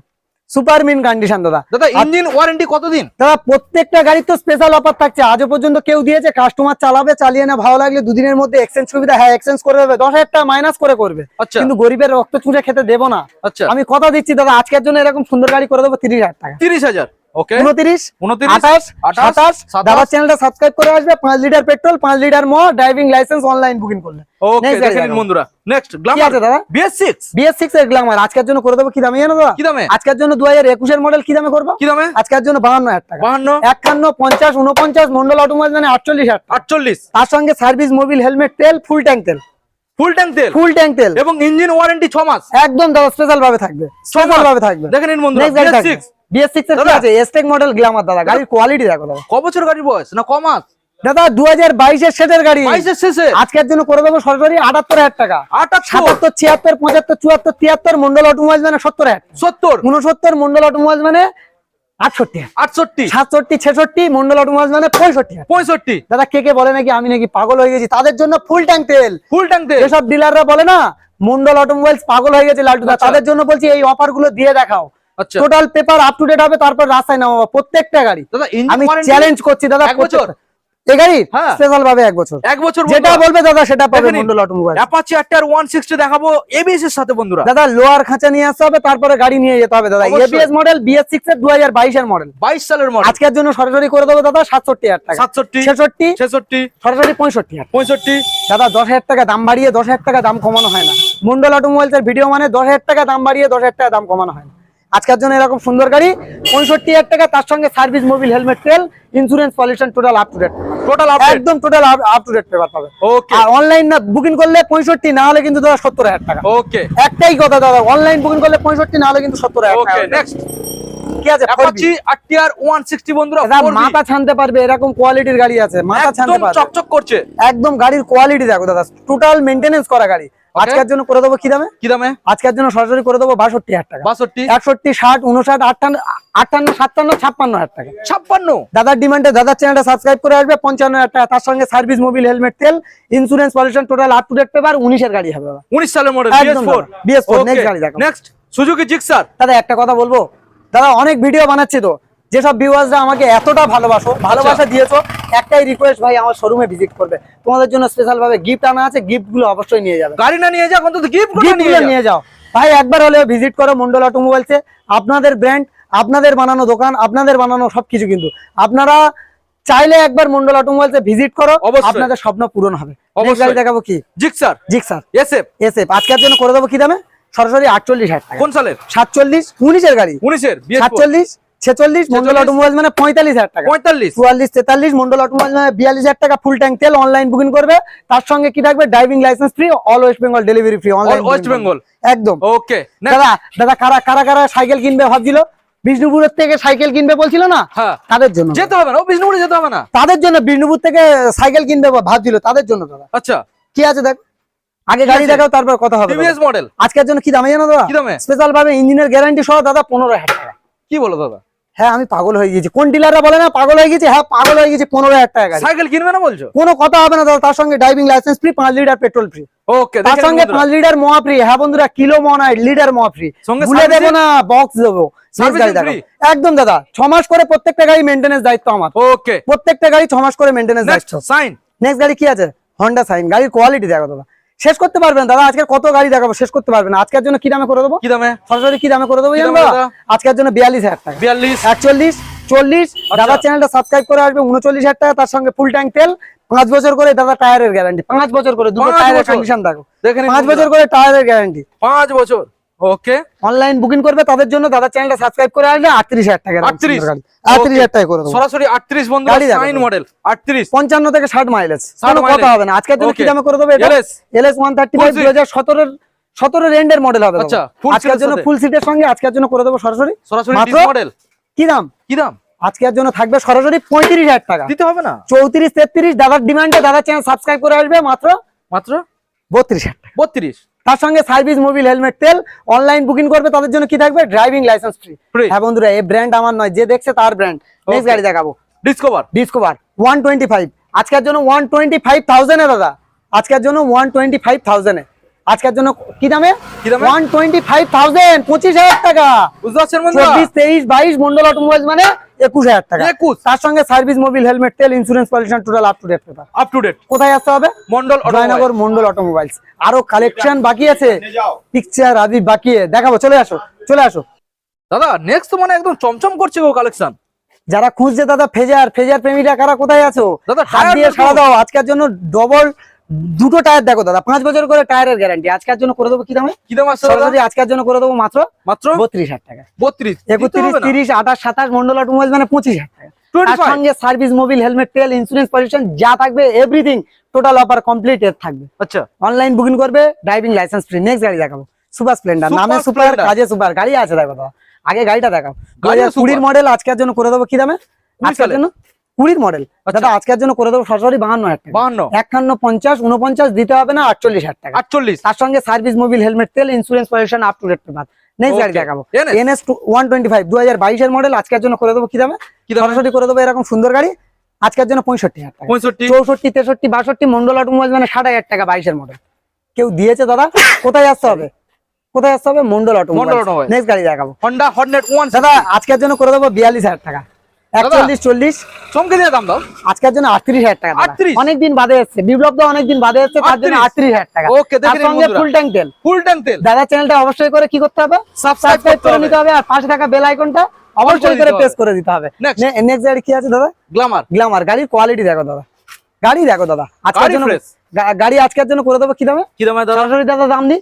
S1: সুপার মিন কন্ডিশন দাদা।
S2: দাদা ইঞ্জিন ওয়ারেন্টি কতদিন?
S1: দাদা প্রত্যেকটা গাড়ির তো স্পেশাল অফার থাকছে। আজও পর্যন্ত কেউ দিয়েছে কাস্টমার চালাবে চালিয়ে না ভালো লাগলে দুদিনের মধ্যে এক্সচেঞ্জ সুবিধা হ্যাঁ এক্সচেঞ্জ করে দেবে। দশ হাজার টাকা মাইনাস করে করবে।
S2: আচ্ছা।
S1: কিন্তু গরিবের রক্ত চুষে খেতে দেবো না।
S2: আচ্ছা।
S1: আমি কথা দিচ্ছি দাদা আজকের জন্য এরকম সুন্দর গাড়ি করে দেবো তিরিশ হাজার টাকা।
S2: তিরিশ হাজার? ওকে
S1: উনত্রিশ
S2: উনত্রিশ
S1: আঠাশ
S2: আঠাশ
S1: সাতাশ
S2: সাতাশ।
S1: চ্যানেলটা সাবস্ক্রাইব করে আসবে পাঁচ লিটার পেট্রোল পাঁচ লিটার ম ড্রাইভিং লাইসেন্স অনলাইন বুকিং করলে।
S2: ওকে
S1: Next গাড়ি
S2: দেখে নিন
S1: দেখাবো।
S2: বন্ধুরা। নেক্সট গ্ল্যামার
S1: আছে দাদা?
S2: বিএস সিক্স
S1: বিএস সিক্স এর গ্লামার আজকের জন্য করে দেবো কি দামে জানো দাদা?
S2: কি দামে?
S1: আজকের জন্য দু হাজার মডেল কি দামে করব?
S2: কি দামে?
S1: আজকের জন্য বাহান্ন হাজার টাকা।
S2: বাহান্ন?
S1: একান্ন পঞ্চাশ উনপঞ্চাশ মন্ডল অটোমোবাইল মানে আটচল্লিশ হাজার টাকা।
S2: আটচল্লিশ।
S1: তার সঙ্গে সার্ভিস মোবিল হেলমেট তেল ফুল ট্যাঙ্ক তেল।
S2: ফুল ট্যাঙ্ক তেল?
S1: ফুল ট্যাঙ্ক তেল।
S2: এবং ইঞ্জিন ওয়ারেন্টি ছ মাস
S1: একদম দাদা স্পেশাল ভাবে থাকবে। স্পেশাল ভাবে থাকবে।
S2: দেখে নিন বন্ধুরা
S1: নেক্সট গাড়ি
S2: বিএস সিক্স
S1: এর আছে? এসটেক মডেল গ্লামার দাদা। গাড়ির কোয়ালিটি দেখো দাদা।
S2: ক বছর গাড়ির বয়স? না ক
S1: দাদা দু হাজার বাইশের সেটের গাড়ি।
S2: শেষে?
S1: আজকের জন্য করে দেবো সরাসরি আটাত্তর হাজার টাকা। সাতাত্তর ছিয়াত্তর পঁচাত্তর চুয়াত্তর তিয়াত্তর মন্ডল অটোমোবাইল মানে সত্তর হাজার।
S2: সত্তর?
S1: উনসত্তর মন্ডল অটোমোবাইল মানে আটষট্টি
S2: আটষট্টি?
S1: সাতষট্টি ছেষট্টি মন্ডল অটোমোবাইল মানে পঁয়ষট্টি
S2: পঁয়ষট্টি?
S1: দাদা কে কে বলে নাকি আমি নাকি পাগল হয়ে গেছি? তাদের জন্য ফুল ট্যাঙ্ক তেল।
S2: ফুল ট্যাঙ্ক তেল?
S1: যেসব ডিলাররা বলে না মন্ডল অটোমোবাইলস পাগল হয়ে গেছে লালটুদা
S2: আচ্ছা।
S1: তাদের জন্য বলছি এই অফারগুলো দিয়ে দেখাও। Total paper up to date হবে তারপর রাস্তায় নামাবো প্রত্যেকটা গাড়ি। আমি চ্যালেঞ্জ করছি দাদা
S2: এক বছর?
S1: গাড়ি
S2: হ্যাঁ।
S1: স্পেশাল ভাবে এক বছর।
S2: এক বছর
S1: যেটা বলবে দাদা সেটা পাবে মন্ডল অটোমোবাইল
S2: অ্যাপাচি আরটিআর 160 দেখাবো এবিএস এর সাথে বন্ধুরা।
S1: দাদা লোয়ার খাঁচা নিয়ে আসতে হবে তারপরে গাড়ি নিয়ে যেতে হবে দাদা। এবিএস মডেল বিএস এর দু হাজার বাইশের মডেল
S2: 22 সালের মডেল
S1: আজকের জন্য সরাসরি করে দেবো দাদা সাতষট্টি হাজার টাকা।
S2: 67
S1: ছেষট্টি
S2: 66
S1: সরাসরি পঁয়ষট্টি হাজার।
S2: 65
S1: দাদা দশ হাজার টাকা দাম বাড়িয়ে দশ হাজার টাকা দাম কমানো হয় না। মন্ডল অটোমোবাইলস এর ভিডিও মানে দশ হাজার টাকা দাম বাড়িয়ে দশ হাজার টাকা দাম কমানো হয় না। আজকের জন্য এরকম সুন্দর গাড়ি। পঁয়ষট্টি হাজার টাকা তার সঙ্গে সার্ভিস মোবিল হেলমেট তেল insurance pollution total up to date
S2: total
S1: একদম total up to date paper পাবে।
S2: ওকে
S1: আর অনলাইন না বুকিং করলে পঁয়ষট্টি না হলে কিন্তু দাদা সত্তর হাজার টাকা।
S2: ওকে
S1: একটাই কথা দাদা অনলাইন বুকিং করলে পঁয়ষট্টি না হলে কিন্তু সত্তর হাজার
S2: ওকে
S1: টাকা।
S2: নেক্সট
S1: কি আছে? 4B?
S2: অ্যাপাচি আরটিআর 160 বন্ধুরা
S1: মাথা ছানতে পারবে এরকম কোয়ালিটির গাড়ি আছে মাথা ছানতে
S2: একদম
S1: পারবে।
S2: চকচক করছে।
S1: একদম গাড়ির কোয়ালিটি দেখো দাদা টোটাল মেনটেনেন্স করা গাড়ি। আজকের জন্য করে দেবো কি দামে?
S2: কি দামে?
S1: আজকের জন্য সরাসরি করে দেবো বাষট্টি হাজার টাকা।
S2: 62
S1: একষট্টি ষাট উনষাট আটান্ন আটান্ন সাতান্ন ছাপ্পান্ন হাজার টাকা।
S2: 56
S1: দাদার ডিমান্ডে দাদার চ্যানেলটা সাবস্ক্রাইব করে আসবে পঞ্চান্ন হাজার টাকা। তার সঙ্গে সার্ভিস মোবিল হেলমেট তেল insurance pollution total up to date paper উনিশের গাড়ি হবে
S2: উনিশ সালের মডেল
S1: একদম
S2: BS4
S1: দাদা, BS4 next গাড়ি দেখো।
S2: নেক্সট সুজুকি জিক্সার
S1: দাদা একটা কথা বলব। দাদা অনেক ভিডিও বানাচ্ছি তো। যেসব ভিউয়ার্সরা আমাকে এতটা ভালোবাসো ভালোবাসা দিয়েছ একটাই রিকোয়েস্ট ভাই আমার শোরুমে ভিজিট করবে। তোমাদের জন্য স্পেশাল ভাবে গিফট আনা আছে গিফটগুলো অবশ্যই নিয়ে যাবে।
S2: গাড়ি না নিয়ে যাও অন্তত গিফট নিয়ে
S1: যাও। ভাই একবার হলেও ভিজিট করো মন্ডল অটোমোবাইলসে আপনাদের ব্র্যান্ড আপনাদের বানানো দোকান আপনাদের বানানো সবকিছু কিন্তু। আপনারা চাইলে একবার মন্ডল অটোমোবাইলসে ভিজিট করো। আপনাদের স্বপ্ন পূরণ হবে।
S2: অবশ্যই।
S1: দেখাবো কি?
S2: জিক্সার
S1: জিক্সার
S2: এসএফ
S1: এসএফ আজকের জন্য করে দেবো কি দামে? সরাসরি আটচল্লিশ হাজার
S2: কোন সালের?
S1: সাতচল্লিশ উনিশের গাড়ি।
S2: 19 এর BS4
S1: সাতচল্লিশ ছেচল্লিশ মন্ডল
S2: 46
S1: অটোমোবাইল মানে পঁয়তাল্লিশ হাজার টাকা।
S2: 45
S1: চুয়াল্লিশ তেতাল্লিশ মন্ডল অটোমোবাইল মানে বিয়াল্লিশ হাজার টাকা ফুল ট্যাঙ্ক তেল অনলাইন বুকিং করবে। তার সঙ্গে কি থাকবে? Driving licence free all West Bengal delivery free online
S2: West Bengal।
S1: একদম।
S2: ওকে
S1: দাদা দাদা কারা কারা কারা সাইকেল কিনবে ভাবছিল? বিষ্ণুপুরের থেকে সাইকেল কিনবে বলছিল না?
S2: হ্যাঁ।
S1: তাদের জন্য।
S2: যেতে হবে না ও বিষ্ণুপুরে যেতে হবে না।
S1: তাদের জন্য বিষ্ণুপুর থেকে সাইকেল কিনবে ভাবছিল তাদের জন্য দাদা।
S2: আচ্ছা।
S1: কি আছে দেখ? আগে গাড়ি? দেখাও তারপর কথা হবে।
S2: টিভিএস মডেল
S1: আজকের জন্য কি দামে জানো দাদা?
S2: কি দামে?
S1: স্পেশাল ভাবে ইঞ্জিনের গ্যারান্টি সহ দাদা পনেরো হাজার টাকা।
S2: কি বলো দাদা?
S1: হ্যাঁ আমি পাগল হয়ে গেছি। কোন ডিলাররা বলে না পাগল হয়ে গেছি? হ্যাঁ পাগল হয়ে গেছি পনেরো হাজার টাকা
S2: সাইকেল কিনবে না বলছো?
S1: কোনো কথা হবে না দাদা তার সঙ্গে ড্রাইভিং লাইসেন্স ফ্রি পাঁচ লিটার পেট্রোল ফ্রি
S2: ওকে
S1: তার সঙ্গে পাঁচ লিটার মহা ফ্রি হ্যাঁ বন্ধুরা কিলো মনাই লিটার মহা ফ্রি
S2: সঙ্গে
S1: ভুলে? দেবো না বক্স দেবো? একদম দাদা ছ মাস করে প্রত্যেকটা গাড়ি মেনটেন্স দায়িত্ব আমার।
S2: ওকে
S1: প্রত্যেকটা গাড়ি ছ মাস করে মেনটেন্স দায়িত্ব।
S2: সাইন
S1: নেক্সট গাড়ি কি আছে? হন্ডা সাইন গাড়ির কোয়ালিটি দেখো দাদা। শেষ করতে পারবেন দাদা। আজকে কত গাড়ি দেখাবো শেষ করতে পারবেন আজকের জন্য কি দামে করে দেবো?
S2: কি দামে?
S1: সরাসরি কি দামে করে দেবো? আজকের জন্য বিয়াল্লিশ হাজার টাকা।
S2: বিয়াল্লিশ।
S1: একচল্লিশ চল্লিশ।
S2: দাদা
S1: দাদার চ্যানেলটা সাবস্ক্রাইব করে আসবে উনচল্লিশ হাজার টাকা। তার সঙ্গে ফুল ট্যাঙ্ক তেল। পাঁচ বছর করে দাদা টায়ারের গ্যারান্টি পাঁচ বছর করে দুটো টায়ারের কন্ডিশন দেখো। পাঁচ বছর করে টায়ারের গ্যারান্টি
S2: পাঁচ বছর। ওকে
S1: অনলাইন বুকিং করবে তাদের জন্য দাদার চ্যানেলটা সাবস্ক্রাইব করে আসলে আটত্রিশ হাজার টাকা
S2: 38
S1: আটত্রিশ? হাজার টাকা করে দেবো।
S2: সরাসরি আটত্রিশ বন্ধু সাইন মডেল আটত্রিশ।
S1: পঞ্চান্ন থেকে ষাট মাইলেজ কোনো কথা হবে না। আজকের জন্য কি দামে করে দেবো এটা? LS one thirty
S2: Full
S1: five
S2: seat।
S1: দুই হাজার সতেরোর সতেরোর এন্ডের মডেল হবে
S2: আচ্ছা,
S1: আজকের জন্য ফুল সিটের সঙ্গে আজকের জন্য করে দেবো সরাসরি।
S2: সরাসরি? মডেল
S1: কি দাম?
S2: কি দাম?
S1: আজকের জন্য থাকবে সরাসরি পঁয়ত্রিশ হাজার টাকা।
S2: দিতে হবে না?
S1: চৌত্রিশ তেত্রিশ দাদার ডিমান্ডে দাদার চ্যানেল সাবস্ক্রাইব করে আসবে মাত্র
S2: মাত্র?
S1: বত্রিশ হাজার টাকা।
S2: বত্রিশ।
S1: তার সঙ্গে সার্ভিস মোবিল হেলমেট তেল অনলাইন বুকিং করবে তাদের জন্য কি থাকবে? ড্রাইভিং লাইসেন্স ফ্রি হ্যাঁ বন্ধুরা এই ব্র্যান্ড আমার নয় যে দেখছে তার ব্র্যান্ড নেক্সট গাড়ি দেখাবো।
S2: Discover
S1: Discover one twenty five আজকের জন্য ওয়ান টোয়েন্টি ফাইভ থাউজেন্ডে দাদা। আজকের জন্য ওয়ান টোয়েন্টি ফাইভ থাউজেন্ডে আজকের জন্য কি দামে? ওয়ান টোয়েন্টি ফাইভ থাউজেন্ড পঁচিশ হাজার টাকা।
S2: বুঝতে পারছেন
S1: তেইশ বাইশ মন্ডল অটোমোবাইলস মানে একুশ হাজার টাকা।
S2: একুশ?
S1: তার সঙ্গে সার্ভিস মোবিল হেলমেট তেল insurance pollution total up to date paper
S2: up to date
S1: কোথায় আসতে হবে?
S2: মন্ডল
S1: জয়নগর মন্ডল অটোমোবাইলস আরও কালেকশন বাকি আছে। পিকচার আদি বাকি দেখাবো চলে আসো চলে আসো।
S2: দাদা নেক্সট তো মানে একদম চমচম করছে গো কালেকশন
S1: যারা খুঁজছে দাদা ফেজার ফেজার প্রেমীরা কারা কোথায় আছো?
S2: দাদা,
S1: হাত দিয়ে সারা দাও। আজকের জন্য ডবল দুটো টায়ার দেখো দাদা পাঁচ বছর করে টায়ারের গ্যারান্টি আজকের জন্য করে দেবো কি দামে?
S2: কি দাম
S1: সরাসরি আজকের জন্য করে দেবো মাত্র
S2: মাত্র?
S1: বত্রিশ হাজার টাকা।
S2: বত্রিশ।
S1: একত্রিশ তিরিশ আঠাশ সাতাশ মন্ডল অটোমোবাইল মানে পঁচিশ হাজার টাকা। তার সঙ্গে সার্ভিস মোবিল হেলমেট তেল ইন্স্যুরেন্স পলিউশন যা থাকবে এভরিথিং টোটাল অফার কমপ্লিট এর থাকবে।
S2: আচ্ছা।
S1: অনলাইন বুকিং করবে ড্রাইভিং লাইসেন্স ফ্রি নেক্সট গাড়ি দেখাবো। সুপার স্প্লেন্ডার নামে সুপার। কাজে সুপার গাড়ি আছে দেখো দাদা। আগে গাড়িটা দেখাও। দু
S2: গাড়িও
S1: হাজার কুড়ির মডেল আজকের জন্য করে দেবো কি দামে? আজকের জন্য? কুড়ির মডেল
S2: আচ্ছা।
S1: দাদা আজকের জন্য করে দেবো সরাসরি বাহান্ন হাজার টাকা।
S2: বাহান্ন।
S1: একান্ন পঞ্চাশ উনপঞ্চাশ দিতে হবে না আটচল্লিশ হাজার টাকা।
S2: আটচল্লিশ।
S1: তার সঙ্গে সার্ভিস মোবিল হেলমেট তেল insurance pollution up to date paper next গাড়ি. দেখাবো? এনএস। ওয়ান টোয়েন্টি ফাইভ দু হাজার বাইশের মডেল আজকের জন্য করে দেবো কি দামে? সরাসরি করে দেবো এরকম সুন্দর গাড়ি। আজকের জন্য পঁয়ষট্টি হাজার টাকা।
S2: পঁয়ষট্টি।
S1: চৌষট্টি তেষট্টি বাষট্টি মন্ডল অটোমোবাইল মানে ষাট হাজার টাকা বাইশের মডেল কেউ দিয়েছে দাদা? কোথায় আসতে হবে? কোথায় আসতে হবে? Mondal automobile
S2: Mondal automobile।
S1: Next গাড়ি দেখাবো।
S2: হন্ডা হর্নেট ওয়ান
S1: দাদা আজকের জন্য করে দেবো বিয়াল্লিশ হাজার টাকা। একচল্লিশ চল্লিশ।
S2: চমকে দিয়ে দাম দাও।
S1: আজকের জন্য আটত্রিশ হাজার টাকা অনেকদিন বাদে এসছে। বিপ্লব তো অনেকদিন বাদে এসছে তার জন্য আটত্রিশ? হাজার টাকা।
S2: Okay, দেখে
S1: তার
S2: নিন
S1: সঙ্গে ফুল ট্যাঙ্ক তেল।
S2: ফুল ট্যাঙ্ক তেল।
S1: দাদা চ্যানেলটা অবশ্যই করে কি করতে হবে?
S2: সাবস্ক্রাইব
S1: সাবস্ক্রাইব করে নিতে হবে আর পাশে থাকা বেল আইকনটা অবশ্যই করে। প্রেস করে দিতে হবে। নেক্সট গাড়ি কি আছে দাদা?
S2: গ্ল্যামার
S1: গাড়ির কোয়ালিটি দেখো দাদা। গাড়ি দেখো দাদা। আজকের জন্য। গাড়ি আজকের জন্য করে দেবো কি দামে?
S2: কি দামে দাদা
S1: দাম দিই।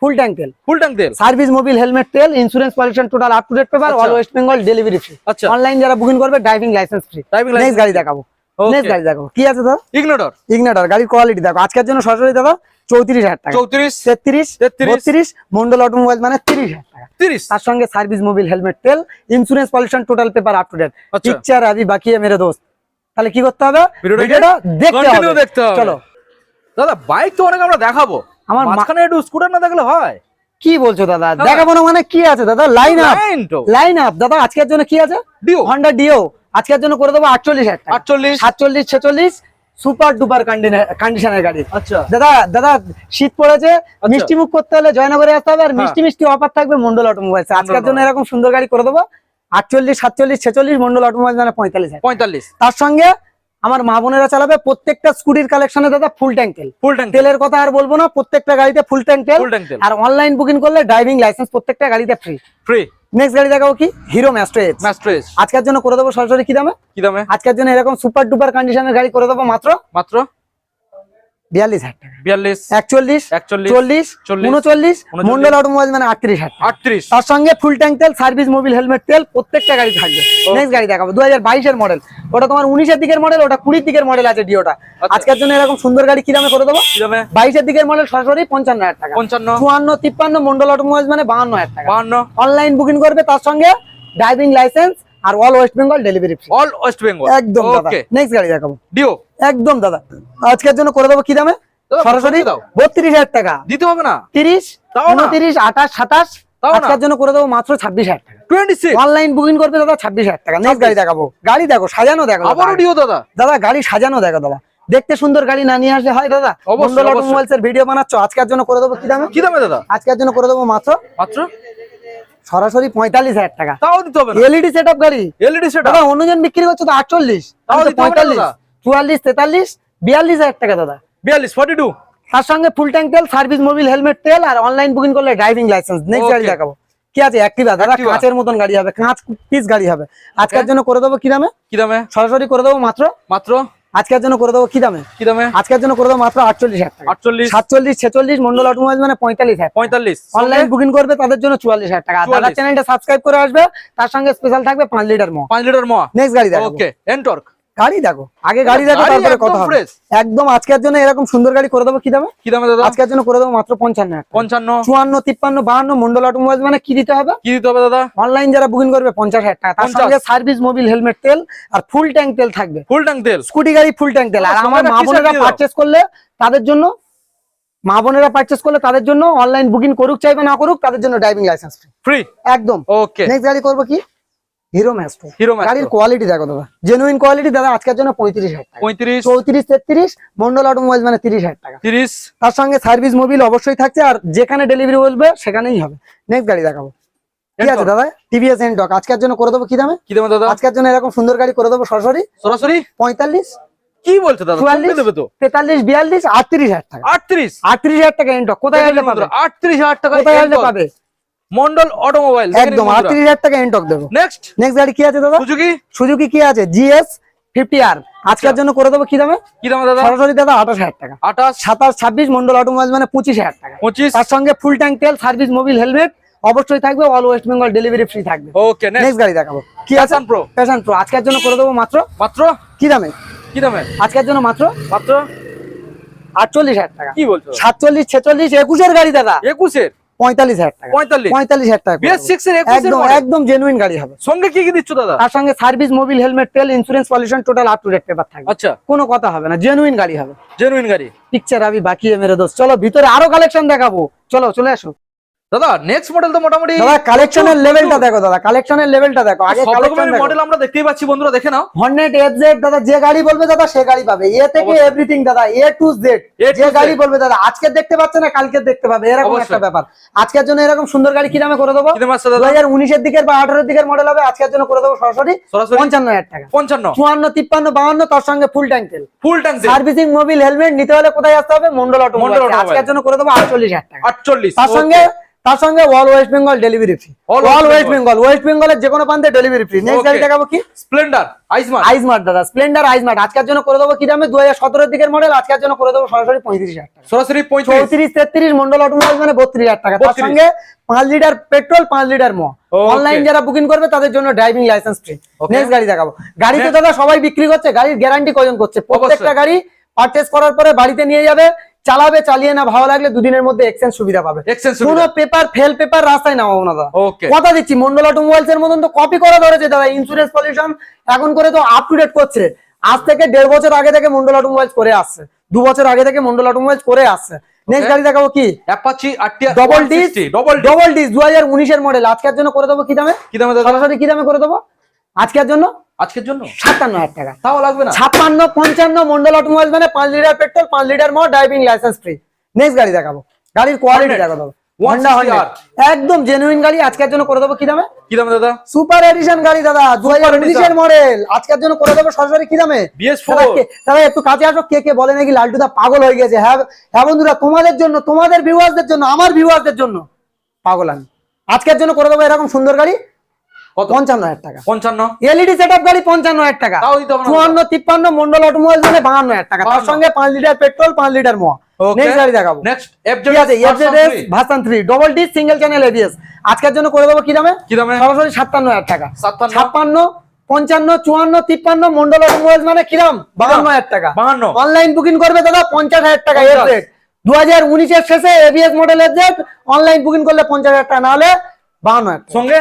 S1: ফুল তেল।
S2: ফুল তেল।
S1: সার্ভিস মোবিল হেলমেট তেল pollution total up paper all West Bengal delivery online যারা বুকিং করবে ড্রাইভিং লাইসেন্স গাড়ি দেখাবো। গাড়ি কি আছে কোয়ালিটি দেখো। জন্য সরাসরি চৌত্রিশ হাজার মন্ডল মানে তিরিশ হাজার
S2: তিরিশ।
S1: তার সঙ্গে সার্ভিস মোবিল হেলমেট তেল insurance pollution total paper up to date বাকি মেরে দোস্ত। তাহলে কি করতে হবে। দেখতে হবে। চলো।
S2: দাদা বাইক তো অনেক আমরা দেখাবো।
S1: আমার
S2: মাঝখানে একটু স্কুটার না দেখলে হয়?
S1: কি বলছো দাদা? দেখাবো না মানে কি আছে দাদা? লাইন আপ
S2: লাইন
S1: আপ দাদা আজকের জন্য কি আছে?
S2: ডিও
S1: হন্ডা ডিও আজকের জন্য করে দেবো আটচল্লিশ
S2: আটচল্লিশ।
S1: সাতচল্লিশ ছেচল্লিশ। সুপার ডুপার কন্ডিশনের গাড়ি।
S2: আচ্ছা।
S1: দাদা দাদা শীত পড়েছে। মিষ্টি মুখ করতে হলে জয়নগরে আসতে হবে। আর
S2: হ্যাঁ।
S1: মিষ্টি মিষ্টি অফার থাকবে মন্ডল অটোমোবাইলস আজকের জন্য এরকম সুন্দর গাড়ি করে দেবো। আটচল্লিশ সাতচল্লিশ ছেচল্লিশ মন্ডল অটোমোবাইল মানে পঁয়তাল্লিশ।
S2: পঁয়তাল্লিশ।
S1: তার সঙ্গে আমার মা বোনেরা চালাবে প্রত্যেকটা স্কুটির কালেকশনে দাদা ফুল ট্যাঙ্ক তেল।
S2: ফুল ট্যাঙ্ক
S1: তেলের কথা আর বলব না প্রত্যেকটা গাড়িতে ফুল ট্যাঙ্ক তেল। আর অনলাইন বুকিং করলে ড্রাইভিং লাইসেন্স প্রত্যেকটা গাড়িতে ফ্রি
S2: ফ্রি
S1: নেক্সট গাড়ি দেখাবো কি? হিরো আজকের জন্য করে দেবো সরাসরি কি দামে?
S2: কি দামে?
S1: আজকের জন্য এরকম সুপার ডুপার কন্ডিশনের গাড়ি করে দেবো মাত্র
S2: মাত্র?
S1: বিয়াল্লিশ হাজার টাকা।
S2: বিয়াল্লিশ
S1: একচল্লিশ
S2: একচল্লিশ
S1: চল্লিশ উনচল্লিশ মন্ডল অটোমোবাইল মানে আটত্রিশ হাজার টাকা।
S2: আটত্রিশ।
S1: তার সঙ্গে ফুল ট্যাঙ্ক তেল সার্ভিস মোবিল হেলমেট তেল প্রত্যেকটা গাড়ি থাকবে। নেক্সট গাড়ি দেখাবো দু হাজার বাইশের মডেল ওটা তোমার উনিশের দিকের মডেল ওটা কুড়ির দিকের মডেল আছে ডিওটা আজকের জন্য এরকম সুন্দর গাড়ি কি দামে করে দেবো? বাইশের দিকের মডেল সরাসরি পঞ্চান্ন হাজার টাকা।
S2: পঞ্চান্ন।
S1: চুয়ান্ন তিপ্পান্ন মন্ডল অটোমোবাইল মানে বাহান্ন হাজার টাকা।
S2: বাহান্ন।
S1: অনলাইন বুকিং করবে তার সঙ্গে ড্রাইভিং লাইসেন্স আর all West Bengal delivery
S2: all West Bengal
S1: একদম
S2: ওকে
S1: নেক্সট গাড়ি দেখাবো।
S2: ডিও
S1: একদম দাদা। আজকের জন্য করে দেবো কি দামে? সরাসরি বত্রিশ হাজার টাকা।
S2: দিতে হবে না।
S1: তিরিশ উনত্রিশ আঠাশ সাতাশ। আজকের জন্য করে দেবো মাত্র ছাব্বিশ হাজার টাকা। অনলাইন বুকিং করবে দাদা ছাব্বিশ হাজার টাকা। নেক্সট গাড়ি দেখাবো। গাড়ি দেখো সাজানো দেখো দাদা।
S2: দাদা।
S1: দাদা গাড়ি সাজানো দেখো দাদা। দেখতে সুন্দর গাড়ি না নিয়ে আসলে হয় দাদা। মন্ডল অটোমোবাইলস এর ভিডিও বানাচ্ছ। আজকের জন্য করে দেবো কি দামে?
S2: কি দামে দাদা?
S1: আজকের জন্য করে দেবো মাত্র?
S2: মাত্র?
S1: সরাসরি পঁয়তাল্লিশ হাজার টাকা।
S2: তাও দিতে হবে
S1: এলইডি সেট গাড়ি।
S2: এলইডি সেটা
S1: দাদা অন্যজন বিক্রি করছে তো আটচল্লিশ। পঁয়তাল্লিশ। চুয়াল্লিশ তেতাল্লিশ বিয়াল্লিশ হাজার টাকা দাদা।
S2: বিয়াল্লিশ ফর্টি টু
S1: তার সঙ্গে ফুল ট্যাঙ্ক তেল সার্ভিস মোবিল হেলমেট তেল আর অনলাইন বুকিং করলে ড্রাইভিং লাইসেন্স নেক্সট গাড়ি. দেখাবো। কি আছে? অ্যাক্টিভা দাদা কাঁচের মতন গাড়ি হবে কাঁচ পিস গাড়ি হবে। আজকের জন্য করে দেবো কি দামে?
S2: কি দামে?
S1: সরাসরি করে দেবো মাত্র?
S2: মাত্র?
S1: আজকের জন্য করে দেবো কি দামে?
S2: কি দামে?
S1: আজকের জন্য করে দেবো মাত্র আটচল্লিশ হাজার টাকা।
S2: আটচল্লিশ।
S1: সাতচল্লিশ ছেচল্লিশ মন্ডল অটোমোবাইল মানে পঁয়তাল্লিশ হাজার
S2: পঁয়তাল্লিশ।
S1: অনলাইন বুকিং করবে তাদের জন্য চুয়াল্লিশ হাজার টাকা। দাদা
S2: 44
S1: চ্যানেলটা সাবস্ক্রাইব করে আসবে তার সঙ্গে স্পেশাল থাকবে পাঁচ লিটার মো
S2: পাঁচ লিটার মো
S1: নেক্সট গাড়ি দেখো
S2: ওকে এনটর্ক
S1: গাড়ি দেখো আগে গাড়ি দেখো তারপরে কথা হবে। একদম আজকের জন্য এরকম সুন্দর গাড়ি করে দেবো কি দামে?
S2: কি দামে দাদা?
S1: আজকের জন্য করে দেবো মাত্র পঞ্চান্ন।
S2: পঞ্চান্ন।
S1: চুয়ান্ন তিপ্পান্ন বাহান্ন মন্ডল অটোমোবাইল মানে কি দিতে হবে?
S2: কি দিতে হবে দাদা?
S1: অনলাইন যারা বুকিং করবে পঞ্চাশ হাজার টাকা। তার সঙ্গে সার্ভিস মোবিল হেলমেট তেল আর ফুল ট্যাঙ্ক তেল থাকবে।
S2: ফুল ট্যাঙ্ক তেল?
S1: স্কুটি গাড়ি ফুল ট্যাঙ্ক তেল। আর
S2: আমার
S1: মা বোনেরা। পারচেস করলে তাদের জন্য মা বোনেরা পারচেস করলে তাদের জন্য অনলাইন বুকিং করুক চাইবে না করুক তাদের জন্য ড্রাইভিং লাইসেন্স ফ্রি
S2: ফ্রি
S1: একদম।
S2: ওকে
S1: নেক্সট গাড়ি করব কি? হিরো ম্যাস্ট্রো গাড়ির কোয়ালিটি দেখো দাদা। জেনুইন কোয়ালিটি দাদা আজকের জন্য পঁয়ত্রিশ হাজার টাকা।
S2: পঁয়ত্রিশ।
S1: চৌত্রিশ তেত্রিশ মন্ডল অটোমোবাইল মানে তিরিশ হাজার টাকা।
S2: তিরিশ।
S1: তার সঙ্গে সার্ভিস মোবিল অবশ্যই থাকছে আর যেখানে ডেলিভারি বলবে সেখানেই হবে। নেক্সট গাড়ি দেখাবো। ঠিক আছে দাদা? টিভিএস এনটক আজকের জন্য করে দেবো কি দামে?
S2: কি দামে দাদা?
S1: আজকের জন্য এরকম সুন্দর গাড়ি করে দেবো সরাসরি।
S2: সরাসরি?
S1: পঁয়তাল্লিশ।
S2: কি বলছো দাদা? দেবে
S1: তেতাল্লিশ বিয়াল্লিশ আটত্রিশ হাজার টাকা।
S2: আটত্রিশ?
S1: আটত্রিশ হাজার টাকা এনটক কোথায় পাবে?
S2: আটত্রিশ হাজার টাকা
S1: কোথায় পাবে?
S2: মন্ডল অটোমোবাইল
S1: একদম আটত্রিশ হাজার টাকা এনটক দেবো।
S2: নেক্সট
S1: নেক্সট গাড়ি কি আছে দাদা?
S2: সুজুকি
S1: সুজুকি কি আছে? জিএস ফিফটি আর আজকের জন্য করে দেবো কি দামে?
S2: কি দামে দাদা?
S1: সরাসরি দাদা আঠাশ হাজার টাকা।
S2: আঠাশ?
S1: সাতাশ ছাব্বিশ মন্ডল অটোমোবাইল মানে পঁচিশ হাজার টাকা।
S2: পঁচিশ?
S1: তার সঙ্গে ফুল ট্যাঙ্ক তেল সার্ভিস মোবিল হেলমেট অবশ্যই থাকবে all West Bengal delivery free থাকবে।
S2: ওকে নেক্সট
S1: গাড়ি দেখাবো। কি আছে?
S2: প্রো
S1: প্যাশন প্রো আজকের জন্য করে দেবো মাত্র?
S2: মাত্র?
S1: কি দামে?
S2: কি দামে?
S1: আজকের জন্য মাত্র?
S2: মাত্র?
S1: আটচল্লিশ হাজার টাকা।
S2: কি বলছো?
S1: সাতচল্লিশ ছেচল্লিশ একুশের গাড়ি দাদা।
S2: একুশের?
S1: পঁয়তাল্লিশ হাজার হাজার একদম জেনুইন গাড়ি হবে।
S2: সঙ্গে কি কি দিচ্ছ দাদা?
S1: তার সঙ্গে service mobil helmet pollution total up to date কোনো কথা হবে না জেনুইন গাড়ি হবে।
S2: জেনুইন গাড়ি।
S1: আমি বাকি মেরে দোষ। চলো ভিতরে আরও কালেকশন দেখাবো। চলো চলে আসো।
S2: দাদা নেক্সট মডেল তো মোটামুটি
S1: দাদা কালেকশনের লেভেলটা দেখো দাদা কালেকশনের লেভেলটা দেখো আগে কালেকশন
S2: মডেল আমরা দেখতেই পাচ্ছি বন্ধুরা দেখে নাও।
S1: হর্নেট এফজেড দাদা যে গাড়ি বলবে দাদা সে গাড়ি পাবে। এ থেকে। এভরিথিং দাদা এ টু জেড যে গাড়ি বলবে দাদা আজকে দেখতে পাচ্ছে না কালকে দেখতে পাবে এরকম একটা ব্যাপার। আজকের জন্য এরকম সুন্দর গাড়ি কি নামে করে দেবো? দু হাজার উনিশের দিকের বা আঠারোর দিকের মডেল হবে আজকের জন্য করে দেবো সরাসরি পঞ্চান্ন হাজার টাকা।
S2: পঞ্চান্ন।
S1: চুয়ান্ন তিপ্পান্ন বাহান্ন তার সঙ্গে ফুল ট্যাঙ্ক তেল।
S2: Full tank
S1: servicing mobil helmet নিতে হলে কোথায় আসতে হবে? মন্ডল
S2: মন্ডল
S1: অটোমোবাইল আজকের জন্য করে দেবো আটচল্লিশ হাজার টাকা।
S2: আটচল্লিশ
S1: তার সঙ্গে তার সঙ্গে all West Bengal delivery free all West Bengal West বেঙ্গলের যে কোনো প্রান্তে ডেলিভারি ফ্রি নেক্সট গাড়ি দেখাবো কি?
S2: স্প্লেন্ডার আইসমার
S1: আইসমার্ট দাদা স্প্লেন্ডার আইসমার্ট আজকের জন্য করে দেবো কি দামে? দু হাজার সতেরোর দিকের মডেল আজকের জন্য করে দেবো সরাসরি পঁয়ত্রিশ হাজার টাকা।
S2: সরাসরি পঁয়ত্রিশ।
S1: চৌত্রিশ তেত্রিশ মন্ডল অটোমোবাইল মানে বত্রিশ হাজার টাকা। তার সঙ্গে পাঁচ লিটার পেট্রোল পাঁচ লিটার মো অনলাইন যারা বুকিং করবে তাদের জন্য ড্রাইভিং লাইসেন্স ফ্রি নেক্সট গাড়ি দেখাবো।
S2: গাড়িতে
S1: দাদা সবাই বিক্রি করছে গাড়ির গ্যারান্টি কজন করছে? প্রত্যেকটা গাড়ি পারচেস করার পরে বাড়িতে নিয়ে যাবে। চালাবে চালিয়ে না ভালো লাগলে দুদিনের মধ্যে এক্সচেঞ্জ সুবিধা পাবে। কোনো পেপার ফেল পেপার রাস্তায় নামাবো না দাদা। কথা দিচ্ছি মন্ডল অটোমোবাইলস এর মতন তো কপি করা ধরেছে দাদা ইন্স্যুরেন্স পলিউশন এখন করে তো আপ টু ডেট করছে। আজ থেকে দেড় বছর আগে থেকে মন্ডল অটোমোবাইলস করে আসছে। দু বছর আগে থেকে মন্ডল অটোমোবাইলস করে আসছে। নেক্সট গাড়ি দেখাবো কি?
S2: Apache
S1: double disc
S2: double
S1: disc দু হাজার উনিশের মডেল আজকের জন্য করে দেবো কি দামে?
S2: কি দামে দাদা?
S1: সরাসরি কি দামে করে দেবো? আজকের জন্য?
S2: আজকের জন্য?
S1: সাতান্ন হাজার টাকা।
S2: তাও লাগবে না?
S1: ছাপ্পান্ন পঞ্চান্ন মন্ডল অটোমোবাইল মানে পাঁচ লিটার পেট্রোল পাঁচ লিটার মোট ড্রাইভিং লাইসেন্স ফ্রি নেক্সট গাড়ি দেখাবো। গাড়ির কোয়ালিটি
S2: Hornet,
S1: দেখো দেবো
S2: 160
S1: হন্ডা হন্ডা একদম জেনুইন গাড়ি আজকের জন্য করে দেবো কি দামে?
S2: কি দামে দাদা?
S1: সুপার এডিশন গাড়ি দাদা দু হাজার মডেল আজকের জন্য করে দেবো সরাসরি কি দামে? দাদা, একটু কাছে আসো কে কে বলে নাকি লালটুদা পাগল হয়ে গেছে? হ্যাঁ হ্যাঁ বন্ধুরা তোমাদের জন্য তোমাদের ভিউয়ার্সদের জন্য আমার ভিউয়ার্সদের জন্য পাগল আমি। আজকের জন্য করে দেবো এরকম সুন্দর গাড়ি? পঞ্চান্ন হাজার টাকা।
S2: পঞ্চান্ন?
S1: এলইডি সেটআপ গাড়ি পঞ্চান্ন হাজার টাকা। চুয়ান্ন তিপ্পান্ন মন্ডল অটোমোবাইল মানে বাহান্ন হাজার টাকা। তার সঙ্গে পাঁচ লিটার পেট্রোল পাঁচ লিটার মোয়া। নেক্সট গাড়ি দেখাবো।
S2: নেক্সট
S1: ঠিক আছে FZS version three double D single channel ABS আজকের জন্য করে দেবো কি দামে?
S2: কি দামে?
S1: সরাসরি সাতান্ন হাজার টাকা। ছাপ্পান্ন পঞ্চান্ন চুয়ান্ন তিপ্পান্ন মন্ডল অটোমোবাইল মানে কিরাম বাহান্ন হাজার টাকা।
S2: বাহান্ন।
S1: অনলাইন বুকিং করবে দাদা পঞ্চাশ হাজার টাকা দু হাজার উনিশের শেষে এবিএস অনলাইন বুকিং করলে পঞ্চাশ হাজার টাকা না হলে বাহান্ন হাজার
S2: সঙ্গে?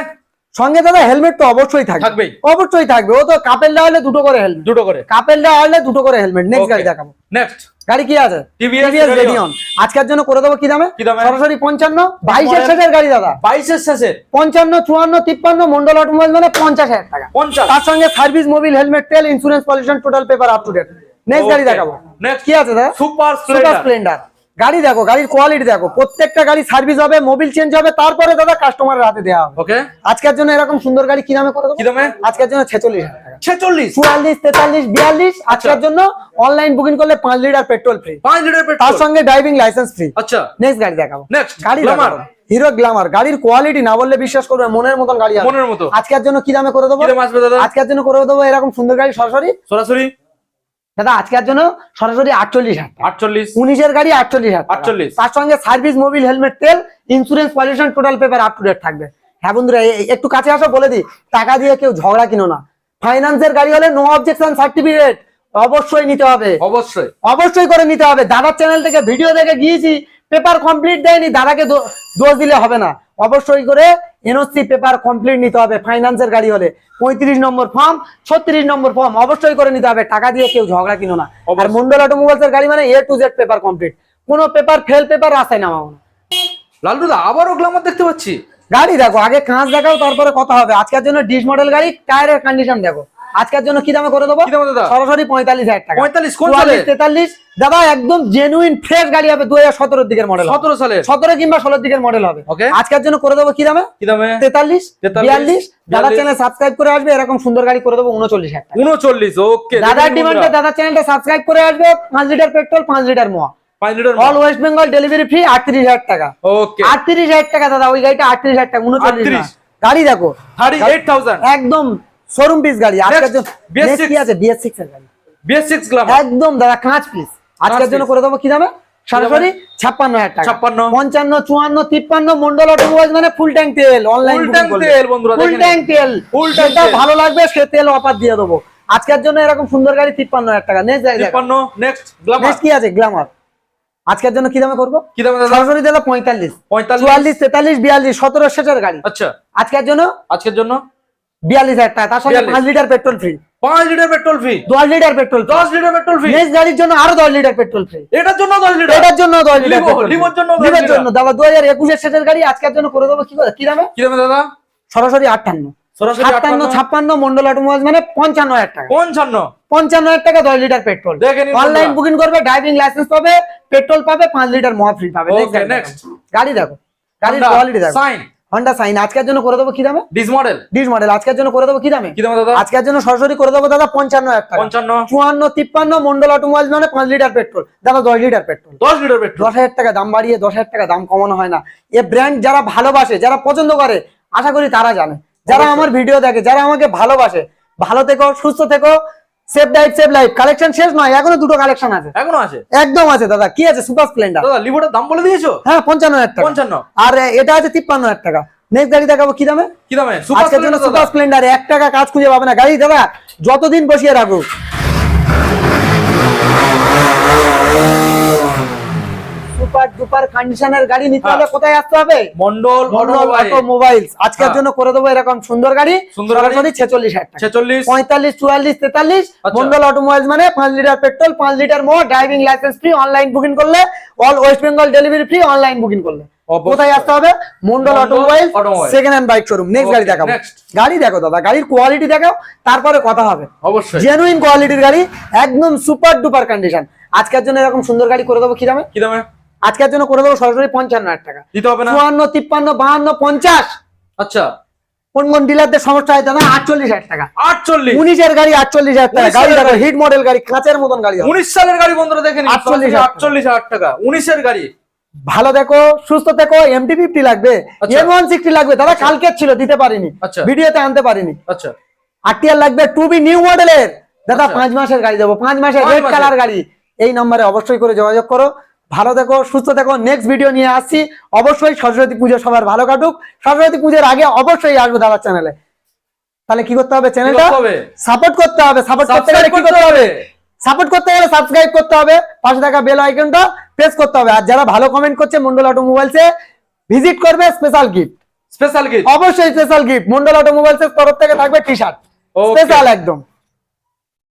S1: সঙ্গে দাদা হেলমেট তো অবশ্যই থাকবে। অবশ্যই থাকবে। ও তো কাপেলটা হলে দুটো করে হেলমেট
S2: দুটো করে।
S1: কাপেলটা হলে দুটো করে হেলমেট নেক্সট গাড়ি দেখাবো।
S2: নেক্সট
S1: গাড়ি কি আছে? টিভিএস রেডিয়ন আজকের জন্য করে দেবো কি দামে?
S2: কি দামে?
S1: সরাসরি পঞ্চান্ন। বাইশের? শেষের গাড়ি দাদা।
S2: বাইশের শেষে
S1: পঞ্চান্ন চুয়ান্ন তিপ্পান্ন মন্ডল অটোমোবাইল মানে পঞ্চাশ হাজার টাকা।
S2: পঞ্চাশ।
S1: তার সঙ্গে সার্ভিস মোবিল হেলমেট তেল insurance pollution total paper up to date next গাড়ি দেখাবো।
S2: নেক্সট
S1: কি আছে দাদা?
S2: সুপার
S1: সুপার
S2: স্প্লেন্ডার
S1: গাড়ি দেখো গাড়ির কোয়ালিটি দেখো। প্রত্যেকটা গাড়ি সার্ভিস হবে মোবিল চেঞ্জ হবে তারপরে দাদা কাস্টমারের হাতে দেওয়া হবে।
S2: ওকে
S1: আজকের জন্য এরকম সুন্দর গাড়ি কি দামে করে দেবো?
S2: কি দামে
S1: আজকের জন্য ছেচল্লিশ হাজার টাকা।
S2: ছেচল্লিশ?
S1: চুয়াল্লিশ তেতাল্লিশ বিয়াল্লিশ আজকের জন্য অনলাইন বুকিং করলে পাঁচ লিটার পেট্রোল ফ্রি
S2: পাঁচ লিটার
S1: তার সঙ্গে ড্রাইভিং লাইসেন্স ফ্রি
S2: আচ্ছা।
S1: নেক্সট গাড়ি দেখাবো।
S2: নেক্সট
S1: গাড়ি
S2: গ্ল্যামার
S1: হিরো গ্ল্যামার গাড়ির কোয়ালিটি না বললে বিশ্বাস করবে মনের মতন গাড়ি
S2: মনের মতো।
S1: আজকের জন্য কি দামে করে দেবো? আজকের জন্য করে দেবো এরকম সুন্দর গাড়ি সরাসরি।
S2: সরাসরি।
S1: দাদা আজকের জন্য সরাসরি আটচল্লিশ হাজার
S2: আটচল্লিশ।
S1: উনিশের গাড়ি আটচল্লিশ হাজার
S2: আটচল্লিশ।
S1: তার সঙ্গে সার্ভিস মোবিল হেলমেট তেল insurance pollution total paper up to date থাকবে। হ্যাঁ বন্ধুরা একটু কাছে আসো বলে দিই টাকা দিয়ে কেউ ঝগড়া কিনো না। ফাইন্যান্সের গাড়ি হলে নো অবজেকশন সার্টিফিকেট অবশ্যই নিতে হবে।
S2: অবশ্যই।
S1: অবশ্যই করে নিতে হবে। দাদার চ্যানেল থেকে ভিডিও দেখে গিয়েছি পেপার কমপ্লিট দেয়নি দাদাকে দোষ দিলে হবে না। অবশ্যই করে এনওসি পেপার কমপ্লিট নিতে হবে ফাইন্যান্সের গাড়ি হলে। পঁয়ত্রিশ নম্বর ফর্ম ছত্রিশ নম্বর ফর্ম অবশ্যই করে নিতে হবে টাকা দিয়ে কেউ ঝগড়া কিনো না। আর মন্ডল অটোমোবাইলস এর গাড়ি মানে A to Z paper complete কোনো পেপার ফেল পেপার রাস্তায় নামাবো না।
S2: লালটু দা আবারও গ্ল্যামার দেখতে পাচ্ছি।
S1: গাড়ি দেখো আগে কাঁচ দেখাও তারপরে কথা হবে। আজকের জন্য ডিস মডেল গাড়ি টায়ারের কন্ডিশন দেখো। আজকের জন্য কি দামে করে দেবো?
S2: দাদা?
S1: সরাসরি পঁয়তাল্লিশ হাজার টাকা।
S2: 45 কোন
S1: চুয়াল্লিশ, তেতাল্লিশ দাদা একদম জেনুইন ফ্রেশ গাড়ি হবে দুই হাজার সতেরোর দিকের মডেল
S2: সতেরো সালে
S1: সতেরো কিংবা ষোলোর দিকের মডেল হবে. আজকের জন্য করে দেবো কি দামে?
S2: কি দামে?
S1: তেতাল্লিশ
S2: 43,
S1: বিয়াল্লিশ দাদার চ্যানেল সাবস্ক্রাইব করে আসবে এরকম সুন্দর গাড়ি করে দেবো উনচল্লিশ হাজার
S2: উনচল্লিশ ওকে
S1: দাদার ডিমান্ডে দাদার চ্যানেলটা সাবস্ক্রাইব করে আসবে পাঁচ লিটার পেট্রোল পাঁচ লিটার মোয়া।
S2: Litre
S1: all West Bengal delivery free আটত্রিশ হাজার টাকা।
S2: ওকে
S1: আটত্রিশ হাজার টাকা দাদা ওই গাড়িটা আটত্রিশ হাজার টাকা উনচল্লিশ গাড়ি দেখো। একদম শোরুম পিস গাড়ি আজকের জন্য
S2: BS6
S1: কি আছে বিএস সিক্স এর গাড়ি।
S2: বিএস সিক্স গ্ল্যামার
S1: একদম দাদা কাঁচ পিস আজকের জন্য করে দেবো কি দামে? সরাসরি ছাপ্পান্ন হাজার টাকা।
S2: 56
S1: পঞ্চান্ন চুয়ান্ন তিপ্পান্ন মন্ডল অটোমোবাইল মানে ফুল ট্যাঙ্ক তেল অনলাইন
S2: তেল বন্ধুরা,
S1: ফুল ট্যাঙ্ক তেল। যেটা
S2: তেল।
S1: ভালো লাগবে সে তেল অফার দিয়ে দেবো। আজকের জন্য এরকম সুন্দর গাড়ি তিপ্পান্ন হাজার টাকা। নেক্সট
S2: তিপ্পান্ন নেক্সট
S1: নেক্সট কি আছে? গ্ল্যামার আজকের জন্য কি দামে করব?
S2: কি দামে
S1: সরাসরি দাদা পঁয়তাল্লিশ।
S2: পঁয়তাল্লিশ?
S1: চুয়াল্লিশ তেতাল্লিশ বিয়াল্লিশ সতেরো শেষের গাড়ি।
S2: আচ্ছা।
S1: আজকের জন্য?
S2: আজকের জন্য?
S1: বিয়াল্লিশ হাজার টাকা তার সঙ্গে পাঁচ লিটার পেট্রোল ফ্রি
S2: পাঁচ লিটার পেট্রোল ফ্রি
S1: দশ লিটার পেট্রোল
S2: দশ লিটার পেট্রোল ফ্রি
S1: নেক্সট গাড়ির জন্য আরও দশ লিটার পেট্রোল ফ্রি
S2: এটার জন্য দশ লিটার।
S1: এটার জন্য দশ লিটার
S2: লিভো, লিভোর জন্য
S1: লিভোর জন্য। দাদা দু হাজার একুশের শেষের গাড়ি আজকের জন্য করে দেবো। কি করে? কি দামে?
S2: কি দামে দাদা?
S1: সরাসরি আটান্ন।
S2: সরাসরি
S1: সাতান্ন ছাপ্পান্ন মন্ডল অটোমোবাইল মানে পঞ্চান্ন হাজার টাকা।
S2: পঞ্চান্ন।
S1: পঞ্চান্ন হাজার টাকা দশ লিটার পেট্রোল। অনলাইন বুকিং করবে ড্রাইভিং লাইসেন্স পাবে পেট্রোল পাবে পাঁচ লিটার মহা ফ্রি পাবে। গাড়ি দেখো। গাড়ির কোয়ালিটি দেখো। হন্ডা সাইন আজকের জন্য করে দেবো কি দামে?
S2: ডিস মডেল
S1: ডিস মডেল আজকের জন্য করে দেবো কি দামে?
S2: কি দামে দাদা?
S1: আজকের জন্য সরাসরি করে দেবো দাদা পঞ্চান্ন টাকা।
S2: পঞ্চান্ন।
S1: চুয়ান্ন তিপ্পান্ন মন্ডল অটোমোবাইল মানে পাঁচ লিটার পেট্রোল দাদা দশ লিটার পেট্রোল
S2: দশ লিটার পেট্রোল
S1: দশ হাজার টাকা দাম বাড়িয়ে দশ হাজার টাকা দাম কমানো হয় না। এ ব্র্যান্ড যারা ভালোবাসে যারা পছন্দ করে আশা করি তারা জানে। যারা আমার ভিডিও দেখে যারা আমাকে ভালোবাসে ভালো থেকো সুস্থ থেকো save life save life collection শেষ নয় এখনও দুটো কালেকশন আছে।
S2: এখনও আছে?
S1: একদম আছে দাদা। কি আছে? সুপার স্প্লেন্ডার
S2: দাদা লিভোটার দাম বলে দিয়েছ?
S1: হ্যাঁ পঞ্চান্ন হাজার টাকা।
S2: পঞ্চান্ন।
S1: আর এটা আছে তিপ্পান্ন হাজার টাকা। নেক্সট গাড়ি দেখাবো কি দামে?
S2: কি দামে? সুপার
S1: আজকের জন্য
S2: স্প্লেন্ডার
S1: সুপার স্প্লেন্ডার এক টাকা কাজ খুঁজে পাবে না। গাড়ি দাদা যতদিন বসিয়ে রাখো সুপার ডুপার কন্ডিশনের গাড়ি নিতে হলে
S2: হ্যাঁ।
S1: কোথায় আসতে হবে?
S2: মন্ডল অটোমোবাইল
S1: মোবাইল আজকের
S2: হ্যাঁ।
S1: জন্য করে দেবো এরকম সুন্দর গাড়ি।
S2: সুন্দর গাড়ি।
S1: ছেচল্লিশ
S2: ছেচল্লিশ।
S1: পঁয়তাল্লিশ চুয়াল্লিশ তেতাল্লিশ।
S2: আচ্ছা।
S1: মানে পাঁচ লিটার পেট্রোল পাঁচ লিটার মো driving licence free online booking করলে all West Bengal delivery free online booking করলে। কোথায় আসতে হবে? Mondal automobile second hand bike showroom next গাড়ি দেখাবো। গাড়ি দেখো দাদা গাড়ির কোয়ালিটি দেখাও তারপরে কথা হবে।
S2: অবশ্যই।
S1: জেনুইন কোয়ালিটির গাড়ি একদম সুপার ডুপার কন্ডিশন আজকের জন্য এরকম সুন্দর গাড়ি করে দেবো কি দামে?
S2: কি দামে?
S1: আজকের জন্য করে দেবো সরাসরি পঞ্চান্ন হাজার টাকা।
S2: দিতে হবে না?
S1: চুয়ান্ন তিপ্পান্ন বাহান্ন পঞ্চাশ।
S2: আচ্ছা।
S1: কোন কোন ডিলারদের সমস্যা হয় দাদা আটচল্লিশ হাজার টাকা।
S2: আটচল্লিশ?
S1: উনিশের গাড়ি আটচল্লিশ হাজার টাকা গাড়ি দেখো হিট মডেল গাড়ি কাঁচের মতন গাড়ি
S2: উনিশ সালের গাড়ি বন্ধুরা দেখে নিন
S1: 48 হাজার টাকা।
S2: আটচল্লিশ হাজার টাকা। উনিশের গাড়ি।
S1: ভালো দেখো সুস্থ দেখো এমটি ফিফটি লাগবে।
S2: আচ্ছা।
S1: এম ওয়ান সিক্সটি লাগবে দাদা কালকে ছিল দিতে পারিনি।
S2: আচ্ছা।
S1: ভিডিওতে আনতে পারিনি।
S2: আচ্ছা।
S1: লাগবে টু বি নিউ মডেলের দাদা
S2: আচ্ছা।
S1: পাঁচ মাসের গাড়ি দেবো পাঁচ মাসের রেড কালার গাড়ি। এই নম্বরে অবশ্যই করে যোগাযোগ করো। ভালো দেখো সুস্থ দেখো নেক্সট ভিডিও নিয়ে আসছি। অবশ্যই সরস্বতী পুজো সবার ভালো কাটুক। সরস্বতী পুজোর আগে অবশ্যই আসবে দাদার চ্যানেলে তাহলে কি করতে হবে চ্যানেলটা সাপোর্ট করতে হবে? সাপোর্ট করতে গেলে কি করতে হবে? সাপোর্ট করতে গেলে সাবস্ক্রাইব করতে হবে। পাশে থাকা বেল আইকনটা প্রেস করতে হবে। আর যারা ভালো কমেন্ট করছে মন্ডল অটো অটোমোবাইলসে ভিজিট করবে স্পেশাল গিফট
S2: স্পেশাল গিফট
S1: অবশ্যই স্পেশাল গিফট মন্ডল অটোমোবাইলস এর তরফ থেকে থাকবে টি শার্ট. স্পেশাল একদম।